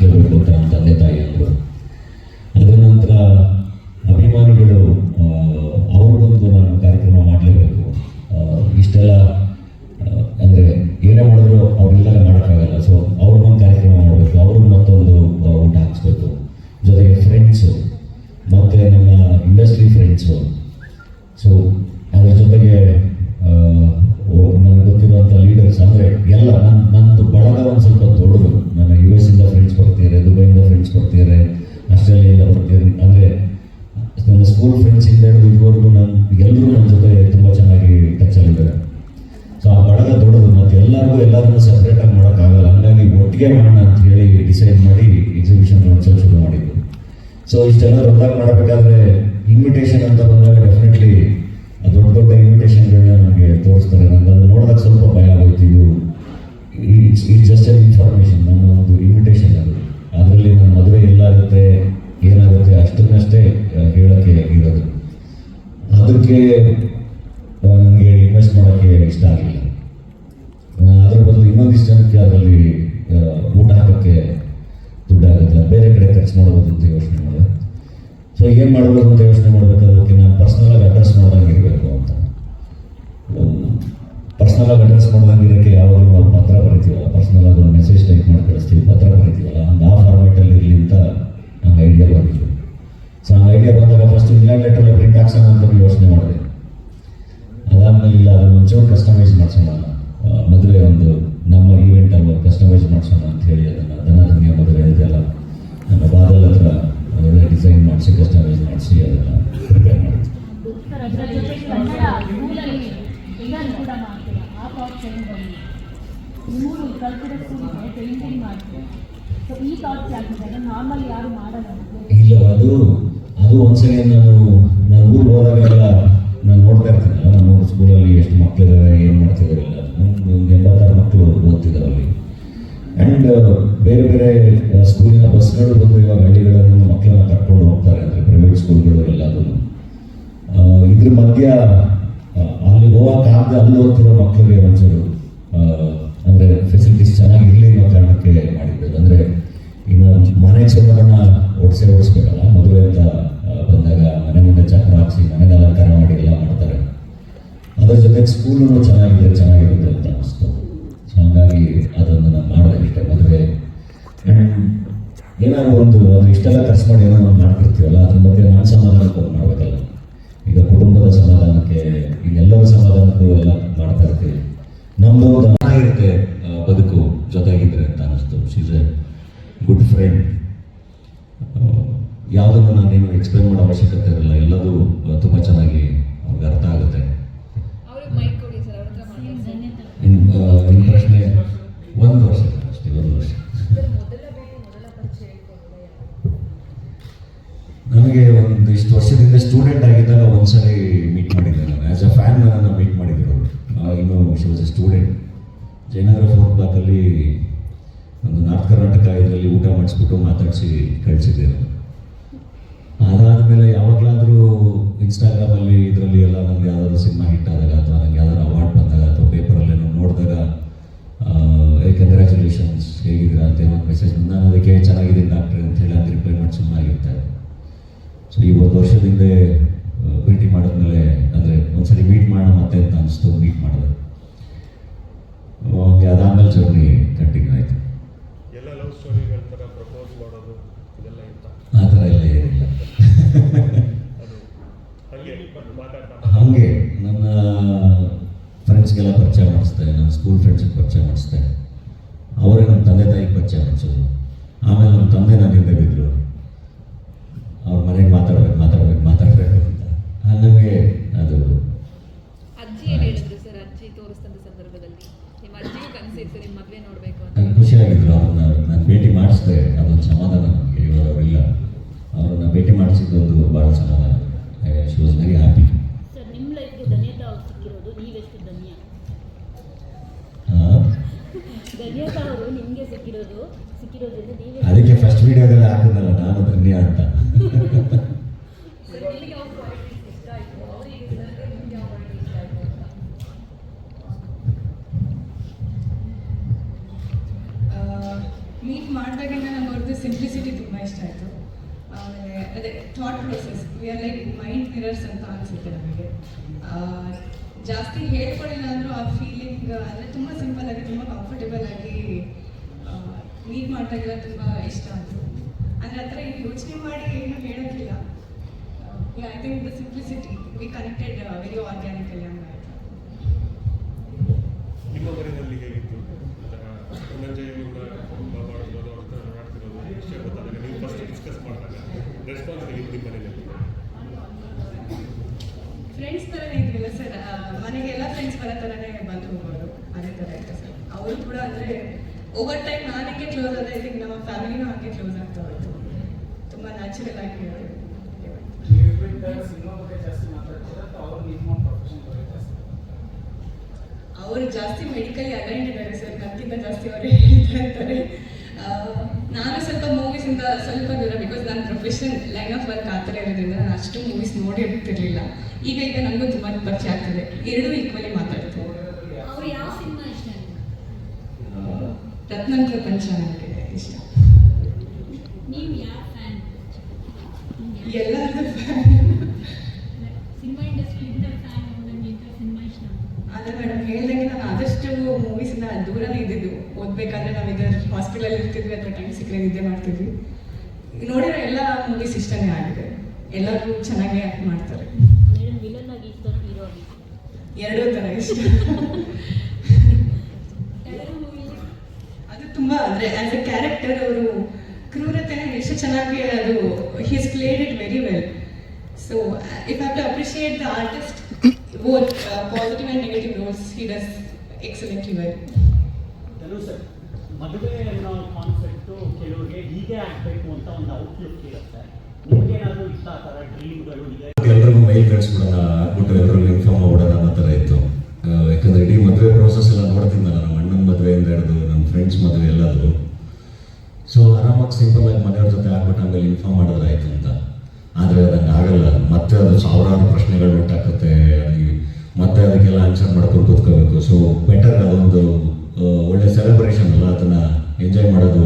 ಮಾಡಿಸ್ಲೇಬೇಕು ಅಂತ ತಂದೆ ತಾಯಿ ಅಂದರು ನಂತರ ಅಭಿಮಾನಿಗಳು ಅವ್ರಿಗೊಂದು ನಾನು ಕಾರ್ಯಕ್ರಮ ಮಾಡಲೇಬೇಕು. ಇಷ್ಟೆಲ್ಲ ಅಂದರೆ ಏನೇ ಮಾಡಿದ್ರು ಅವರೆಲ್ಲ ಮಾಡೋಕ್ಕಾಗಲ್ಲ. ಸೊ ಅವ್ರಿಗೊಂದು ಕಾರ್ಯಕ್ರಮ ಮಾಡಬೇಕು. ಅವ್ರಿಗೆ ಮತ್ತೊಂದು ಊಟ ಹಾಕ್ಸ್ಬೇಕು. ಜೊತೆಗೆ ಫ್ರೆಂಡ್ಸು ಮತ್ತು ನಮ್ಮ ಇಂಡಸ್ಟ್ರಿ ಫ್ರೆಂಡ್ಸು ಸೊ ಸ್ಕೂಲ್ ಫ್ರೆಂಡ್ಸಿಂದ ಹಿಡಿದು ಇದುವರೆಗೂ ನಾನು ಎಲ್ಲರೂ ನನ್ನ ಜೊತೆ ತುಂಬ ಚೆನ್ನಾಗಿ ಟಚಲ್ಲಿದ್ದಾರೆ ಸೊ ಆ ಬಳಗ ದೊಡ್ಡದು ಮತ್ತು ಎಲ್ಲರಿಗೂ ಎಲ್ಲರನ್ನೂ ಸಪ್ರೇಟಾಗಿ ಮಾಡೋಕ್ಕಾಗಲ್ಲ. ಹಂಗಾಗಿ ಒಟ್ಟಿಗೆ ಮಾಡೋಣ ಅಂತ ಹೇಳಿ ಡಿಸೈಡ್ ಮಾಡಿ ಎಕ್ಸಿಬಿಷನ್ ಒಂದ್ಸಲ ಶುರು ಮಾಡಿದ್ದು. ಸೊ ಇಷ್ಟೆಲ್ಲ ದೊಡ್ಡದಾಗಿ ಮಾಡಬೇಕಾದ್ರೆ ಇನ್ವಿಟೇಷನ್ ಅಂತ ಬಂದಾಗ ಡೆಫಿನೆಟ್ಲಿ ದೊಡ್ಡ ದೊಡ್ಡ ಇನ್ವಿಟೇಷನ್ಗಳನ್ನ ನನಗೆ ತೋರಿಸ್ತಾರೆ. ನನಗೆ ಅದು ನೋಡಿದಾಗ ಏನು ಮಾಡ್ಬೋದು ಅಂತ ಯೋಚನೆ ಮಾಡಬೇಕು ಅದಕ್ಕೆ ನಾನು ಪರ್ಸ್ನಲಾಗಿ ಅಡ್ರೆಸ್ ಮಾಡ್ದಂಗೆ ಇರಬೇಕು ಅಂತ. ಪರ್ಸ್ನಲಾಗಿ ಅಡ್ರೆಸ್ ಮಾಡ್ದಂಗೆ ಇರೋಕ್ಕೆ ಯಾವಾಗಲೂ ನಾವು ಪತ್ರ ಬರಿತೀವಲ್ಲ ಪರ್ಸ್ನಲಾಗಿ ಒಂದು ಮೆಸೇಜ್ ಟೈಪ್ ಮಾಡಿ ಕಳಿಸ್ತೀವಿ, ಪತ್ರ ಬರಿತೀವಲ್ಲ ಹಂಗೆ ಆ ಫಾರ್ಮೇಟಲ್ಲಿ ಇರಲಿ ಅಂತ ನಂಗೆ ಐಡಿಯಾ ಬಂದಿತ್ತು. ಸೊ ಆ ಐಡಿಯಾ ಬಂದಾಗ ಫಸ್ಟ್ ಇಂಗ್ಲೆಂಡ್ ಲೆಟ್ರಲ್ಲಿ ಪ್ರಿಂಟ್ ಹಾಕ್ಸೋಣ ಅಂತ ಯೋಚನೆ ಮಾಡಿದೆ. ಅದಾದಮೇಲೆ ಇಲ್ಲ, ಅದನ್ನು ಒಂಚೂರು ಕಸ್ಟಮೈಸ್ ಮಾಡಿಸೋಣ. ಮದುವೆ ಒಂದು ನಮ್ಮ ಈವೆಂಟ್ ಅಲ್ವಾ ಕಸ್ಟಮೈಸ್ ಮಾಡಿಸೋಣ ಅಂತ ಹೇಳಿ ಅದನ್ನು ಧನಧನ್ಯ ಮದುವೆ ಇದೆಯಲ್ಲ ನನ್ನ ಬಾದಲ್ ಹತ್ರ ಅದೆಲ್ಲ ಡಿಸೈನ್ ಮಾಡಿಸಿ ಕಸ್ಟಮೈಸ್ ಮಾಡಿಸಿ ಅದನ್ನು ಪ್ರಿಪೇರ್ ಚೇಂಜ್ ಮೂರು ಮಾಡ್ತೀರಾ ಸೊ ಈ ನಾರ್ಮಲ್ ಯಾರು ಮಾಡಲ್ಲ ಇಲ್ಲ, ಅದು ಅದು ಒಂದ್ಸಲ ನಾನು ನಾನು ಊರಿಗೆ ಹೋದಾಗೆಲ್ಲ ನಾನು ನೋಡ್ತಾ ಇರ್ತೀನಲ್ಲ ನಮ್ಮ ಊರು ಸ್ಕೂಲಲ್ಲಿ ಎಷ್ಟು ಮಕ್ಕಳಿದ್ದಾರೆ ಏನು ಮಾಡ್ತಿದ್ದಾರೆ ಎಲ್ಲ. ಒಂದು ಎಂಬತ್ತಾರು ಮಕ್ಕಳು ಓದ್ತಿದ್ದಾರೆ ಅಲ್ಲಿ. ಆ್ಯಂಡ್ ಬೇರೆ ಬೇರೆ ಸ್ಕೂಲಿನ ಬಸ್ಗಳು ಬಂದು ಇವಾಗ ಹಳ್ಳಿಗಳನ್ನು ಮಕ್ಕಳನ್ನ ಕರ್ಕೊಂಡು ಹೋಗ್ತಾರೆ, ಅಂದರೆ ಪ್ರೈವೇಟ್ ಸ್ಕೂಲ್ಗಳು ಎಲ್ಲದೂ ಇದ್ರ ಮಧ್ಯ ಅಲ್ಲಿ ಹೋಗೋಕ್ಕಾಗದೆ ಅಲ್ಲಿ ಓದ್ತಿರೋ ಮಕ್ಕಳಿಗೆ ಒಂಚೂರು ಅಂದರೆ ಫೆಸಿಲಿಟೀಸ್ ಚೆನ್ನಾಗಿರಲಿ ಅನ್ನೋ ಕಾರಣಕ್ಕೆ ಮಾಡಿದ್ದು. ಅಂದರೆ ಇನ್ನು ಮನೆ ಚಂದ್ರನ ಓಡಿಸಿ ಓಡಿಸ್ಬೇಕಲ್ಲ ಮದುವೆ ಅಂತ ಬಂದಾಗ ಮನೆ ಮುಂದೆ ಚಕ್ರ ಹಾಕ್ಸಿ, ಮನೆಗೆ ಅಲಂಕಾರ ಮಾಡಿ ಎಲ್ಲ ಮಾಡ್ತಾರೆ. ಅದರ ಜೊತೆಗೆ ಸ್ಕೂಲು ಚೆನ್ನಾಗಿದೆ, ಚೆನ್ನಾಗಿರುತ್ತೆ ಅಂತ ಅನಿಸ್ತು. ಸೊ ಹಂಗಾಗಿ ಅದನ್ನು ನಾನು ಮಾಡಿದೆ ಇಷ್ಟೇ, ಮದುವೆ ಏನಾದ್ರು ಒಂದು ಅದು ಇಷ್ಟೆಲ್ಲ ಖರ್ಚು ಮಾಡಿ ಏನೋ ಒಂದು ಮಾಡ್ತಿರ್ತೀವಲ್ಲ ಅದ್ರ ಬಗ್ಗೆ ನಾನು ಸಮಾಧಾನಕ್ಕೆ ಮಾಡಬೇಕಲ್ಲ. ಈಗ ಕುಟುಂಬದ ಸಮಾಧಾನಕ್ಕೆ ಇನ್ನೆಲ್ಲರ ಸಮಾಧಾನಕ್ಕೂ ಎಲ್ಲ ಮಾಡ್ತಾ ಇರ್ತೀವಿ. ನಮ್ಮದು ಚೆನ್ನಾಗಿರುತ್ತೆ ಬದುಕು ಜೊತೆಗಿದ್ರೆ ಅಂತ ಅನ್ನಿಸ್ತು. ಶೀಸ್ ಎ ಗುಡ್ ಫ್ರೆಂಡ್ ಯಾವುದನ್ನು ನಾನೇನು ಎಕ್ಸ್ಪ್ಲೈನ್ ಮಾಡೋ ಅವಶ್ಯಕತೆ ಇರಲ್ಲ. ಎಲ್ಲದೂ ತುಂಬ ಚೆನ್ನಾಗಿ ಅವ್ರಿಗೆ ಅರ್ಥ ಆಗುತ್ತೆ. ಇನ್ನು ಪ್ರಶ್ನೆ ಒಂದು ವರ್ಷ ಅಷ್ಟೇ ಒಂದು ವರ್ಷ ಸರ್ ಮೊದಲ ಭೇಟಿ ಮೊದಲ ಪರಿಚಯ ಹೇಳ್ಕೊಂಡ್ರೆ ನನಗೆ ಒಂದು ಇಷ್ಟು ವರ್ಷದಿಂದ ಸ್ಟೂಡೆಂಟ್ ಆಗಿದ್ದಾಗ ಒಂದ್ಸರಿ ಮೀಟ್ ಮಾಡಿದ್ದೆ ನಾನು. ಆ್ಯಸ್ ಅ ಫ್ಯಾನ್ ನನ್ನನ್ನು ಮೀಟ್ ಮಾಡಿದ್ರು ಇನ್ನು she was a student Jayanagar fourth ಬ್ಲಾಕಲ್ಲಿ ಒಂದು ನಾರ್ತ್ ಕರ್ನಾಟಕ ಇದರಲ್ಲಿ ಊಟ ಮಾಡಿಸ್ಬಿಟ್ಟು ಮಾತಾಡಿಸಿ ಕಳಿಸಿದ್ದೆ ನಾನು. ಅದಾದಮೇಲೆ ಯಾವಾಗಲಾದರೂ ಇನ್ಸ್ಟಾಗ್ರಾಮಲ್ಲಿ ಇದರಲ್ಲಿ ಎಲ್ಲ ನನಗೆ ಯಾವ್ದಾದ್ರು ಸಿನಿಮಾ ಹಿಟ್ ಆದಾಗ ಅಥವಾ ನನಗೆ ಯಾವ್ದಾದ್ರು ಅವಾರ್ಡ್ ಬಂದಾಗ ಅಥವಾ ಪೇಪರಲ್ಲಿ ಏನೋ ನೋಡಿದಾಗ ಏ ಕಂಗ್ರ್ಯಾಚುಲೇಷನ್ಸ್ ಹೇಗಿದ್ದೀರಾ? ಅಂತ ಏನೋ ಮೆಸೇಜ್ ನಾನು ಅದಕ್ಕೆ ಚೆನ್ನಾಗಿದ್ದೀನಿ ಡಾಕ್ಟ್ರೆ ಅಂತ ಹೇಳಿ ಅದು ರಿಪ್ಲೈ ಮಾಡಿ ಸುಮ್ಮನಾಗಿರ್ತಾ ಇದ್ದೆ. ಸೊ ಈ ಒಂದು ವರ್ಷದ ಹಿಂದೆ ಭೇಟಿ ಮಾಡಿದ್ಮೇಲೆ ಅಂದರೆ ಒಂದ್ಸರಿ ಮೀಟ್ ಮಾಡೋಣ ಮತ್ತೆ ಅಂತ ಅನಿಸ್ತು ಮೀಟ್ ಮಾಡಿದೆ. ಹಂಗೆ ಅದಾದ್ಮೇಲೆ ಜರ್ನಿ ಕಂಟಿನ್ಯೂ ಆಯಿತು. ಎಲ್ಲ ಲವ್ ಸ್ಟೋರಿಗಳ ಥರ ಪ್ರಪೋಸ್ ಮಾಡೋದು ಇದೆಲ್ಲ ಇತ್ತ? ಆ ಥರ ಎಲ್ಲ ಏನಿಲ್ಲ. ಹಾಗೆ ನನ್ನ ಫ್ರೆಂಡ್ಸ್ಗೆಲ್ಲ ಪರಿಚಯ ಮಾಡಿಸ್ದೆ ನನ್ನ ಸ್ಕೂಲ್ ಫ್ರೆಂಡ್ಸಿಗೆ ಪರಿಚಯ ಮಾಡಿಸ್ದೆ. ಅವರೇ ನಮ್ಮ ತಂದೆ ತಾಯಿಗೆ ಪರಿಚಯ ಮಾಡಿಸೋದು. ಆಮೇಲೆ ನಮ್ಮ ತಂದೆ ನನ್ನ ಹಿಂದೆ ಬಿದ್ದರು ಅವ್ರ ಮನೆಗೆ ಮಾತಾಡ್ಬೇಕು ಮಾತಾಡ್ಬೇಕು ಮಾತಾಡಬೇಕು ಅಂತ. ನನಗೆ ಅದು ಅಜ್ಜಿ ಏನು ಹೇಳಿದ್ರು ಸರ್? ಅಜ್ಜಿ ತೋರಿಸ್ತಂತ ಸಂದರ್ಭದಲ್ಲಿ. ನಿಮ್ಮ ಅಜ್ಜಿಗೂ ಕನಸಿತ್ತು ನಿಮ್ಮ ಮದುವೆ ನೋಡಬೇಕು ಅಂತ. ನಂಗೆ ಖುಷಿಯಾಗಿದ್ರು ಅವ್ರನ್ನ ನಾನು ಭೇಟಿ ಮಾಡಿಸಿದೆ. ಅದೊಂದು ಸಮಾಧಾನ ನನಗೆ ಇವಾಗ ಅವರಿಲ್ಲ ಅವ್ರನ್ನ ಭೇಟಿ ಮಾಡಿಸಿದ್ದೊಂದು ಭಾಳ ಸಮಾಧಾನ. She was very happy sir ನಿಮ್ಮ ಲೈಫ್ಗೆ ಧನ್ಯತಾ ಅವ್ರು ಸಿಕ್ಕಿರೋದು ನೀವೆಷ್ಟು ಧನ್ಯ? ಧನ್ಯತಾ ಅವರು ನಿಮಗೆ ಸಿಕ್ಕಿರೋದು ಸಿಕ್ಕಿರೋದ್ರಿಂದ ನೀವೇ ಅದಕ್ಕೆ ಫಸ್ಟ್ ವಿಡಿಯೋದಲ್ಲಿ ಹಾಕಿದ್ನಲ್ಲ ನಾನು ಧನ್ಯ ಅಂತ. ಅಂತ ಮೀಟ್ ಮಾಡಿದಾಗ ನಮ್ಮ ಅವ್ರದ್ದು ಸಿಂಪ್ಲಿಸಿಟಿ ತುಂಬ ಇಷ್ಟ ಆಯಿತು. ಆಮೇಲೆ ಅದೇ thought process we are like mind mirrors ಅಂತ ಅನಿಸುತ್ತೆ ನಮಗೆ. ಜಾಸ್ತಿ ಹೇಳ್ಕೊಳ್ಳಿಲ್ಲ ಅಂದರೂ ಆ ಫೀಲಿಂಗ್ ಅಂದರೆ ತುಂಬ ಸಿಂಪಲ್ ಆಗಿ, ತುಂಬ ಕಂಫರ್ಟೇಬಲ್ ಆಗಿ ಮೀಟ್ ಮಾಡಿದಾಗೆಲ್ಲ ತುಂಬ ಇಷ್ಟ ಆಯಿತು. ಅಂದರೆ ಆ ಥರ ಯೋಚನೆ ಮಾಡಿ ಏನು ಹೇಳೋಕ್ಕಿಲ್ಲ I think the simplicity we connected very organically ಹಂಗಾಯ್ತು ನಿಮ್ಮ ಮನೆಯಲ್ಲಿ ಹೇಗಿತ್ತು? ಧನಂಜಯ ಅವ್ರ ಹತ್ರ ವಿಷಯ ನೀವು ಫಸ್ಟ್ ಡಿಸ್ಕಸ್ ಮಾಡಿದಾಗ ರೆಸ್ಪಾನ್ಸ್ ಹೇಗಿತ್ತು ನಿಮ್ಮ ಮನೆಯಲ್ಲಿ? ಫ್ರೆಂಡ್ಸ್ ಥರನೇ ಇದ್ವಿಲ್ಲ ಸರ್ ಮನೆಗೆಲ್ಲ ಫ್ರೆಂಡ್ಸ್ ಬರೋ ಥರನೇ ಬಂದು ಹೋಗೋರು ಅದೇ ಥರ ಇತ್ತು ಸರ್ ಅವರು ಕೂಡ ಅಂದರೆ ಓವರ್ ಟೈಮ್ ನಾನು ಕ್ಲೋಸ್ ಆದರೆ ಐ ಥಿಂಕ್ ನಮ್ಮ ಫ್ಯಾಮಿಲಿನೂ ಹಾಗೆ ಕ್ಲೋಸ್ ಆಗ್ತಾ ಹೋಯ್ತು. ತುಂಬ ನ್ಯಾಚುರಲ್ ಆಗಿ ಅವ್ರು ಜಾಸ್ತಿ ಮೆಡಿಕಲಿ ಅಲೈನ್ಡ್ ಇದ್ದಾರೆ ಸರ್ ನನಗಿಂತ ಜಾಸ್ತಿ ಅವರೇ ಹೇಳ್ತಾ ಇರ್ತಾರೆ. ನಾನು ಸ್ವಲ್ಪ ಮೂವೀಸಿಂದ ಸ್ವಲ್ಪ ದೂರ ಬಿಕಾಸ್ ನನ್ನ ಪ್ರೊಫೆಷನ್ ಲೈನ್ ಆಫ್ ವರ್ಕ್ ಆ ಥರ ಇರೋದ್ರಿಂದ ನಾನು ಅಷ್ಟು ಮೂವೀಸ್ ನೋಡಿರ್ತಿರ್ಲಿಲ್ಲ. ಈಗ ಈಗ ನನಗೂ ತುಂಬ ಪರಿಚಯ ಆಗ್ತದೆ. ಎರಡೂ ಈಕ್ವಲಿ ಮಾತಾಡ್ತೀನಿ ಅವ್ರು ಯಾವ ಸಿನಿಮಾ ಇಷ್ಟ ರತ್ನಂ ಪಂಚಾಂಗ ಇಷ್ಟ. ನೀವು ಯಾವ ಫ್ಯಾನ್ ಎಲ್ಲರದ್ದು ಸಿನಿಮಾ ಇಂಡಸ್ಟ್ರಿಯಿಂದ ಫ್ಯಾನ್ ನನಗೆ ಸಿನಿಮಾ ಇಷ್ಟ. ಅದೇ ಮೇಡಮ್ ಹೇಳ್ದಂಗೆ ನಾನು ಆದಷ್ಟು ಮೂವೀಸಿಂದ ದೂರನೇ ಇದ್ದಿದ್ದು. ಓದ್ಬೇಕಾದ್ರೆ ನಾವು ಇದರ ಹಾಸ್ಪಿಟಲಲ್ಲಿ ಇರ್ತಿದ್ವಿ ಅಥವಾ ಟೈಮ್ ಸಿಕ್ಕರೆ ನಿದ್ದೆ ಮಾಡ್ತಿದ್ವಿ. ನೋಡಿರೋ ಎಲ್ಲ ಮೂವೀಸ್ ಇಷ್ಟನೇ ಆಗಿದೆ. ಎಲ್ಲರೂ ಚೆನ್ನಾಗೇ ಆ್ಯಕ್ಟ್ ಮಾಡ್ತಾರೆ. ಮೇಡಮ್ ವಿಲನ್ ಆಗಿ ಇಷ್ಟ ಹೀರೋ ಆಗಿ. ಎರಡೂ ಥರ ಇಷ್ಟ ಅದು ತುಂಬ ಅಂದರೆ ಆ್ಯಸ್ ಎ ಕ್ಯಾರೆಕ್ಟರ್ ಅವರು ಕ್ರೂರತೆನ ಎಷ್ಟು ಚೆನ್ನಾಗಿ ಅದು he's played it very well so if have to appreciate the artist both positive and negative roles he does excellently well sir ಮದುವೆ ಅನ್ನೋ ಕಾನ್ಸೆಪ್ಟು ಕೆಲವರಿಗೆ ಹೀಗೆ ಆಗಬೇಕು ಅಂತ ಒಂದು ಔಟ್ಲುಕ್ ಇರುತ್ತೆ. ನಿಮ್ಗೇನಾದರೂ ಇಷ್ಟ ಆ ಥರ ಡ್ರೀಮ್ಗಳು ಇದೆ? ಎಲ್ರಿಗೂ ಮೈಲ್ ಕಳಿಸ್ಬಿಡೋಣ ಆಗ್ಬಿಟ್ಟು ಎಲ್ರಿಗೂ ಇನ್ಫಾರ್ಮ್ ಮಾಡೋಣ ಅನ್ನೋ ಥರ ಇತ್ತು. ಯಾಕಂದ್ರೆ ಇಡೀ ಮದುವೆ ಪ್ರೋಸೆಸ್ ಎಲ್ಲ ನೋಡ್ತಿದ್ದ ನಮ್ಮ ಅಣ್ಣನ ಮದುವೆಯಿಂದ ಹಿಡಿದು ನಮ್ಮ ಫ್ರೆಂಡ್ಸ್ ಮದುವೆ ಎಲ್ಲಾದರೂ. ಸೊ ಆರಾಮಾಗಿ ಸಿಂಪಲ್ಲಾಗಿ ಮನೆಯವ್ರ ಜೊತೆ ಆಗ್ಬಿಟ್ಟು ಆಮೇಲೆ ಇನ್ಫಾರ್ಮ್ ಮಾಡಿದ್ರೆ ಆಯ್ತು ಅಂತ. ಆದರೆ ಅದಂಗೆ ಆಗಲ್ಲ. ಮತ್ತೆ ಅದು ಸಾವಿರಾರು ಪ್ರಶ್ನೆಗಳು ಉಂಟಾಗುತ್ತೆ ಅಲ್ಲಿ ಮತ್ತೆ ಅದಕ್ಕೆಲ್ಲ ಆನ್ಸರ್ ಮಾಡ್ಕೊಂಡು ಕೂತ್ಕೋಬೇಕು. ಸೊ ಬೆಟರ್ ಅದೊಂದು ಒಳ್ಳೆ ಸೆಲೆಬ್ರೇಷನ್ ಅಲ್ಲ. ಅದನ್ನು ಎಂಜಾಯ್ ಮಾಡೋದು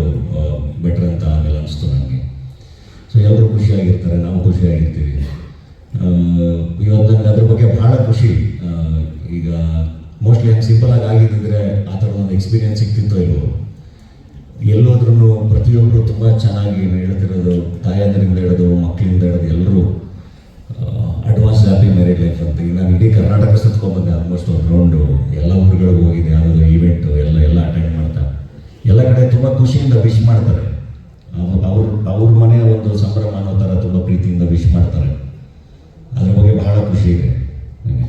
ಬೆಟರ್ ಅಂತ ಆಮೇಲೆ ಅನಿಸ್ತು ನನಗೆ ಸೊ ಎಲ್ಲರೂ ಖುಷಿಯಾಗಿರ್ತಾರೆ. ನಾವು ಖುಷಿಯಾಗಿರ್ತೀವಿ. ಇವತ್ತು ನನಗೆ ಅದ್ರ ಬಗ್ಗೆ ಬಹಳ ಖುಷಿ. ಈಗ ಮೋಸ್ಟ್ಲಿ ಹಂಗೆ ಸಿಂಪಲ್ ಆಗಿ ಆಗಿದ್ದಿದ್ರೆ ಒಂದು ಎಕ್ಸ್ಪೀರಿಯನ್ಸ್ ಸಿಗ್ತಿತ್ತೋ ಇಲ್ವೋ ಎಲ್ಲೋದ್ರೂ ಪ್ರತಿಯೊಬ್ಬರು ತುಂಬ ಚೆನ್ನಾಗಿ ನಾನು ಹೇಳ್ತಿರೋದು ತಾಯಂದ್ರಿಂದ ಹಿಡಿದು ಮಕ್ಕಳಿಂದ ಹಿಡಿದು ಎಲ್ಲರೂ ಅಡ್ವಾನ್ಸ್ ಹ್ಯಾಪಿ ಮ್ಯಾರೇಜ್ ಲೈಫ್ ಅಂತ. ಈಗ ನಾನು ಇಡೀ ಕರ್ನಾಟಕ ಸುತ್ಕೊಂಡ್ಬಂದೆ ಆಲ್ಮೋಸ್ಟ್ ಒಂದು ರೌಂಡು ಎಲ್ಲ ಊರುಗಳಿಗೆ ಹೋಗಿದೆ ಯಾವುದೋ ಈವೆಂಟು ಎಲ್ಲ ಎಲ್ಲ ಅಟೆಂಡ್ ಮಾಡ್ತಾ. ಎಲ್ಲ ಕಡೆ ತುಂಬ ಖುಷಿಯಿಂದ ವಿಶ್ ಮಾಡ್ತಾರೆ. ಅವ್ರ ಅವ್ರ ಅವ್ರ ಮನೆಯ ಒಂದು ಸಂಭ್ರಮ ಅನ್ನೋ ಥರ ತುಂಬ ಪ್ರೀತಿಯಿಂದ ವಿಶ್ ಮಾಡ್ತಾರೆ. ಅದ್ರ ಬಗ್ಗೆ ಬಹಳ ಖುಷಿ ಇದೆ ನನಗೆ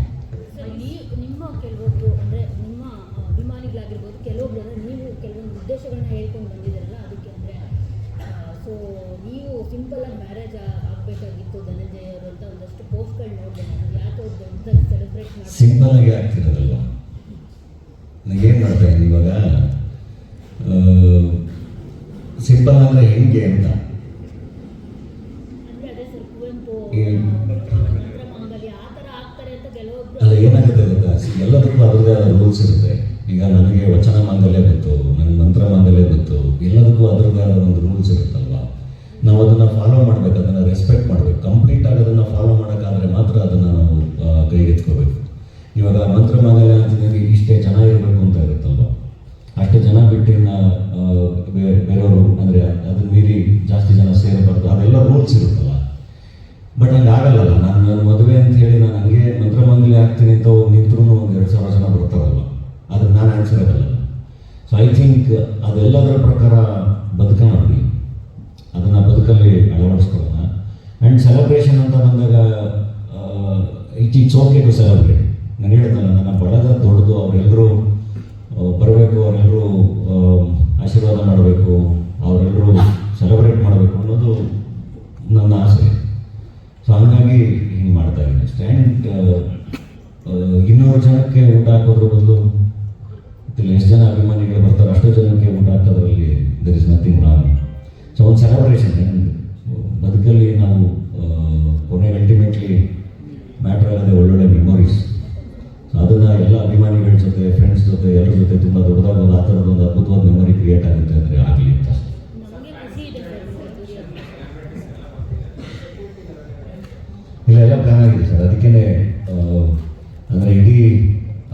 ಸರ್ ನೀವು ನಿಮ್ಮ ಕೆಲವೊಬ್ರು ಅಂದರೆ ನಿಮ್ಮ ಆ, ಅಭಿಮಾನಿಗಳಾಗಿರ್ಬೋದು ಕೆಲವೊಬ್ರು ಅಂದರೆ ನೀವು ಕೆಲವೊಂದು ಉದ್ದೇಶಗಳನ್ನ ಹೇಳ್ಕೊಂಡು ಬಂದಿದ್ದೀರಲ್ಲ ಅದಕ್ಕೆ ಅಂದರೆ ಸೊ ನೀವು ಸಿಂಪಲಾಗಿ ಮ್ಯಾರೇಜ್ ಆಗಬೇಕಾಗಿತ್ತು ಧನಂಜಯ ಅವರು ಅಂತ ಒಂದಷ್ಟು ಪೋಸ್ಟ್ಗಳು ನೋಡಿದೆ ನಾನು. ಯಾಕೆ ಅವ್ರು ದೊಡ್ಡದಾಗಿ ಸೆಲೆಬ್ರೇಟ್ ಮಾಡಿ ಸಿಂಪಲಾಗಿ ಆಗಿ ಆಗ್ತಿರೋದಲ್ವ? ನನಗೇನು ಮಾಡ್ತಾ ಇದ್ದೀನಿ ಇವಾಗ? ಸಿಂಪಲ್ ಅಂದರೆ ಹೆಂಗೆ ಅಂತ? ಅದು ಏನಾಗುತ್ತೆ ಗೊತ್ತಾ? ಎಲ್ಲದಕ್ಕೂ ಅದರದೇ ಆದ ರೂಲ್ಸ್ ಇರುತ್ತೆ. ಈಗ ನನಗೆ ವಚನ ಮಾಂಗಲ್ಯ ಎಲ್ಲದಕ್ಕೂ ಅದರದೇ ಆದ ಒಂದು ರೂಲ್ಸ್ ಇರುತ್ತಲ್ವ? ನಾವು ಅದನ್ನ ಫಾಲೋ ಮಾಡಬೇಕು, ಅದನ್ನ ರೆಸ್ಪೆಕ್ಟ್ ಮಾಡಬೇಕು. ಕಂಪ್ಲೀಟ್ ಆಗಿ ಅದನ್ನ ಫಾಲೋ ಮಾಡೋಕ್ಕಾದ್ರೆ ಮಾತ್ರ ಅದನ್ನ ನಾವು ಕೈಗೆತ್ಕೋಬೇಕು ಇವಾಗ ಮಂತ್ರ ಮಾಂಗಲ್ಯ ಇಷ್ಟೇ ಜನ ಇರಬೇಕು ಅಂತ ಇರುತ್ತಲ್ವ? ಅಷ್ಟು ಜನ ಬಿಟ್ಟು ಇನ್ನು ಬೇರೆಯವರು, ಅಂದ್ರೆ ಅದನ್ನ ಮೀರಿ ಜಾಸ್ತಿ ಜನ ಸೇರಬಾರ್ದು. ಅದೆಲ್ಲ ರೂಲ್ಸ್ ಇರುತ್ತಲ್ಲ. ಬಟ್ ಹಂಗೆ ಆಗಲ್ಲಲ್ಲ. ನಾನು ನನ್ನ ಮದುವೆ ಅಂತ ಹೇಳಿ ನಾನು ಹಂಗೆ ಮಂತ್ರಮಂಗಲಿ ಆಗ್ತೀನಿ ಅಂತ ನಿಂತ್ರೂ ಒಂದು ಎರಡು ಸಾವಿರ ಜನ ಬರ್ತಾರಲ್ಲ ಅದಕ್ಕೆ ನಾನು ಆನ್ಸರ್ ಆಗಲ್ಲ. ಸೊ ಐ ಥಿಂಕ್ ಅದೆಲ್ಲದರ ಪ್ರಕಾರ ಬದುಕೋಣ ಅದನ್ನ ಬದುಕಲ್ಲಿ ಅಳವಡಿಸ್ಕೊಳ್ಳೋಣ. ಆ್ಯಂಡ್ ಸೆಲೆಬ್ರೇಷನ್ ಅಂತ ಬಂದಾಗ it it's okay to celebrate ನಾನು ಹೇಳಿದ್ನಲ್ಲ, ನನ್ನ ಬಳಗ ದೊಡ್ಡದು ಅವರೆಲ್ಲರೂ ಬರಬೇಕು ಅವರೆಲ್ಲರೂ ಆಶೀರ್ವಾದ ಮಾಡಬೇಕು ಅವರೆಲ್ಲರೂ ಸೆಲೆಬ್ರೇಟ್ ಮಾಡಬೇಕು ಅನ್ನೋದು ನನ್ನ ಆಸೆ. ಸೊ ಹಂಗಾಗಿ ಹಿಂಗೆ ಮಾಡ್ತಾ ಇದ್ದೀನಿ ಅಷ್ಟೇ. ಆ್ಯಂಡ್ ಇನ್ನೂರು ಜನಕ್ಕೆ ಊಟ ಹಾಕೋದ್ರ ಬದಲು ಎಷ್ಟು ಜನ ಅಭಿಮಾನಿಗಳು ಬರ್ತಾರೆ, ಅಷ್ಟು ಜನಕ್ಕೆ ಊಟ ಹಾಕೋದ್ರಲ್ಲಿ there is nothing wrong so ಒಂದು ಸೆಲೆಬ್ರೇಷನ್ ಬದುಕಲ್ಲಿ ನಾವು ಕೊನೆ ಅಲ್ಟಿಮೇಟ್ಲಿ ಮ್ಯಾಟ್ರ್ ಆಗೋದೆ ಒಳ್ಳೊಳ್ಳೆ ಮೆಮೊರೀಸ್ ಅದನ್ನು ಎಲ್ಲ ಅಭಿಮಾನಿಗಳ ಜೊತೆ ಫ್ರೆಂಡ್ಸ್ ಜೊತೆ, ಎಲ್ಲರ ಜೊತೆ ತುಂಬ ದೊಡ್ಡದಾಗ ಒಂದು ಆ ಥರದ ಒಂದು ಅದ್ಭುತವಾದ ಮೆಮೊರಿ ಕ್ರಿಯೇಟ್ ಆಗುತ್ತೆ ಅಂದರೆ ಆಗಲಿ ಅಂತ. ಇಲ್ಲ, ಎಲ್ಲ ಪ್ಲ್ಯಾನ್ ಆಗಿದೆ ಸರ್. ಅದಕ್ಕೇ ಅಂದರೆ ಇಡೀ,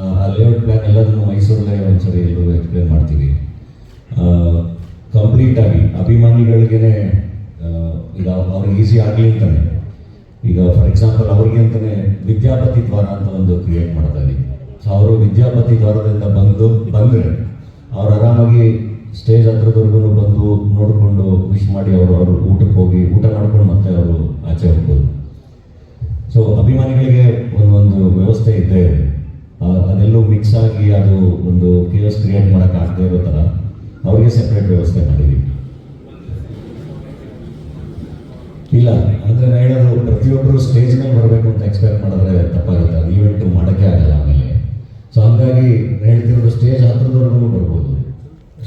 ಆ ಲೇಔಟ್ ಪ್ಲ್ಯಾನ್ ಎಲ್ಲದನ್ನು ಮೈಸೂರಲ್ಲೇ ಒಂದ್ಸರಿ ಎಲ್ಲರೂ ಎಕ್ಸ್ಪ್ಲೇನ್ ಮಾಡ್ತೀವಿ. ಕಂಪ್ಲೀಟಾಗಿ ಅಭಿಮಾನಿಗಳಿಗೆ ಈಗ ಅವ್ರಿಗೆ ಈಸಿ ಆಗಲಿ ಅಂತಾನೆ. ಈಗ ಫಾರ್ ಎಕ್ಸಾಂಪಲ್ ಅವ್ರಿಗೆ ಅಂತಾನೆ ವಿದ್ಯಾಪತಿ ದ್ವಾರ ಅಂತ ಒಂದು ಕ್ರಿಯೇಟ್ ಮಾಡ್ತಾ ಸೊ ಅವರು ವಿದ್ಯಾಪತಿ ದ್ವಾರದಿಂದ ಬಂದು, ಬಂದರೆ ಅವ್ರು ಆರಾಮಾಗಿ ಸ್ಟೇಜ್ ಹತ್ರದವರೆಗೂ ಬಂದು ನೋಡಿಕೊಂಡು ವಿಶ್ ಮಾಡಿ ಅವರು ಅವರು ಊಟಕ್ಕೆ ಹೋಗಿ ಊಟ ಮಾಡ್ಕೊಂಡು ಮತ್ತೆ ಅವರು ಆಚೆ ಹೋಗ್ಬೋದು. ಸೊ ಅಭಿಮಾನಿಗಳಿಗೆ ಒಂದೊಂದು ವ್ಯವಸ್ಥೆ ಇದ್ದೇ ಇದೆ. ಅದೆಲ್ಲೂ ಮಿಕ್ಸ್ ಆಗಿ ಅದು ಒಂದು ಕೇಸ್ ಕ್ರಿಯೇಟ್ ಮಾಡೋಕ್ಕಾಗದೇ ಇರೋ ಥರ ಅವ್ರಿಗೆ ಸೆಪ್ರೇಟ್ ವ್ಯವಸ್ಥೆ ಮಾಡಿದ್ದೀವಿ. ಇಲ್ಲ ಅಂದರೆ ನಾನು ಹೇಳೋದು ಪ್ರತಿಯೊಬ್ಬರು ಸ್ಟೇಜ್ ಮೇಲೆ ಬರಬೇಕು ಅಂತ ಎಕ್ಸ್ಪೆಕ್ಟ್ ಮಾಡಿದ್ರೆ ತಪ್ಪಾಗುತ್ತೆ. ಅದು ಈವೆಂಟು ಮಾಡೋಕ್ಕೆ ಆಗಲ್ಲ ಆಮೇಲೆ. ಸೊ ಹಂಗಾಗಿ ಹೇಳ್ತಿರೋದು ಸ್ಟೇಜ್ ಹತ್ರದವರೆಗೂ ಬರ್ಬೋದು.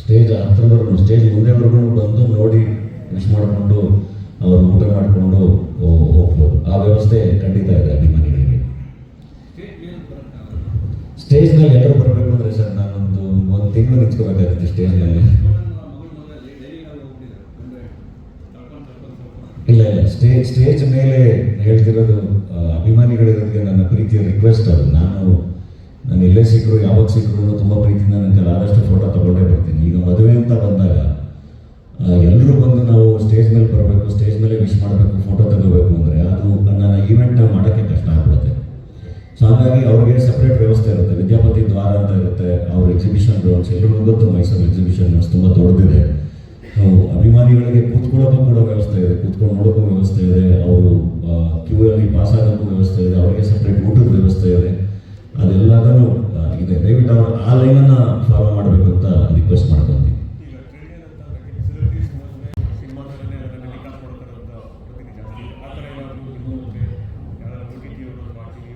ಸ್ಟೇಜ್ ಹತ್ರದವರೆಗೂ ಸ್ಟೇಜ್ ಮುಂದೆವರೆಗೂ ಬಂದು ನೋಡಿ ವಿಶ್ ಮಾಡಿಕೊಂಡು ಅವರು ಊಟ ಮಾಡಿಕೊಂಡು ಹೋಗ್ಬೋದು. ಆ ವ್ಯವಸ್ಥೆ ಖಂಡಿತ ಇದೆ ಅಭಿಮಾನಿಗಳಿಗೆ. ಸ್ಟೇಜ್ನಲ್ಲಿ ಎಲ್ಲರೂ ಬರಬೇಕು. ಸರ್, ನಾನೊಂದು ಒಂದು ತಿಂಗಳು ನಿಂತ್ಕೋಬೇಕಾಗುತ್ತೆ ಸ್ಟೇಜ್ ಮೇಲೆ ಇಲ್ಲ ಇಲ್ಲ ಸ್ಟೇಜ್ ಸ್ಟೇಜ್ ಮೇಲೆ ಹೇಳ್ತಿರೋದು ಅಭಿಮಾನಿಗಳಿರೋದಕ್ಕೆ ನನ್ನ ಪ್ರೀತಿಯ ರಿಕ್ವೆಸ್ಟ್ ಅದು. ನಾನು ನಾನು ಎಲ್ಲೇ ಸಿಕ್ಕರು ಯಾವಾಗ ಸಿಕ್ಕರು ತುಂಬ ಪ್ರೀತಿಯಿಂದ ನನಗೆ ಆದಷ್ಟು ಫೋಟೋ ತಗೊಂಡೇ ಬರ್ತೀನಿ. ಈಗ ಮದುವೆ ಅಂತ ಬಂದಾಗ ಎಲ್ಲರೂ ಬಂದು ನಾವು ಸ್ಟೇಜ್ ಮೇಲೆ ಬರಬೇಕು, ಸ್ಟೇಜ್ ಮೇಲೆ ವಿಶ್ ಮಾಡಬೇಕು ಫೋಟೋ ತಗೋಬೇಕು ಅಂದರೆ ಅದು ನನ್ನ ಈವೆಂಟ್ ಮಾಡೋಕ್ಕೆ ಕಷ್ಟ ಆಗ್ಬಿಡುತ್ತೆ. ಸೊ ಹಾಗಾಗಿ ಅವ್ರಿಗೆ ಸಪ್ರೇಟ್ ವ್ಯವಸ್ಥೆ ಇರುತ್ತೆ. ವಿದ್ಯಾಪತಿ ದ್ವಾರ ಅಂತ ಇರುತ್ತೆ. ಅವ್ರ ಎಕ್ಸಿಬಿಷನ್ ಗ್ರೌಂಡ್ಸ್ ಎಲ್ಲರೂ ಗೊತ್ತು ಮೈಸೂರು ಎಕ್ಸಿಬಿಷನ್ ತುಂಬ ದೊಡ್ಡದಿದೆ. ಅಭಿಮಾನಿಗಳಿಗೆ ಕೂತ್ಕೊಳ್ಳೋಕ್ಕೂ ಕೂಡ ವ್ಯವಸ್ಥೆ ಇದೆ. ಕೂತ್ಕೊಂಡು ನೋಡೋಕ್ಕೂ ವ್ಯವಸ್ಥೆ ಇದೆ. ಅವರು ಕ್ಯೂ ಅಲ್ಲಿ ಪಾಸ್ ಆಗೋಕ್ಕೂ ವ್ಯವಸ್ಥೆ ಇದೆ. ಅವರಿಗೆ ಸಪ್ರೇಟ್ ಊಟದ ವ್ಯವಸ್ಥೆ ಇದೆ. ಅದೆಲ್ಲದನ್ನು ಇದೆ. ದಯವಿಟ್ಟು ಅವರು ಆ ಲೈನನ್ನು ಫಾಲೋ ಮಾಡಬೇಕು ಅಂತ ರಿಕ್ವೆಸ್ಟ್ ಮಾಡ್ಕೊಂತೀನಿ ಈಗ ಟ್ರೇಡಿಯರ್ ಅಂತ ಫೆಸಿಲಿಟೀಸ್ ಸಿನಿಮಾದಲ್ಲೇ ಅದನ್ನ ಟೆಲಿಕಾಸ್ಟ್ ಮಾಡ್ತಾರೆ ಅಂತ ಪ್ರತಿನಿಧಿ ಜಾಸ್ತಿ ಆ ಥರ ಏನಾದರೂ ಇರೋದಕ್ಕೆ ಯಾರು ಓ ಟಿ ಟಿ ಅವರು ಮಾಡ್ತೀವಿ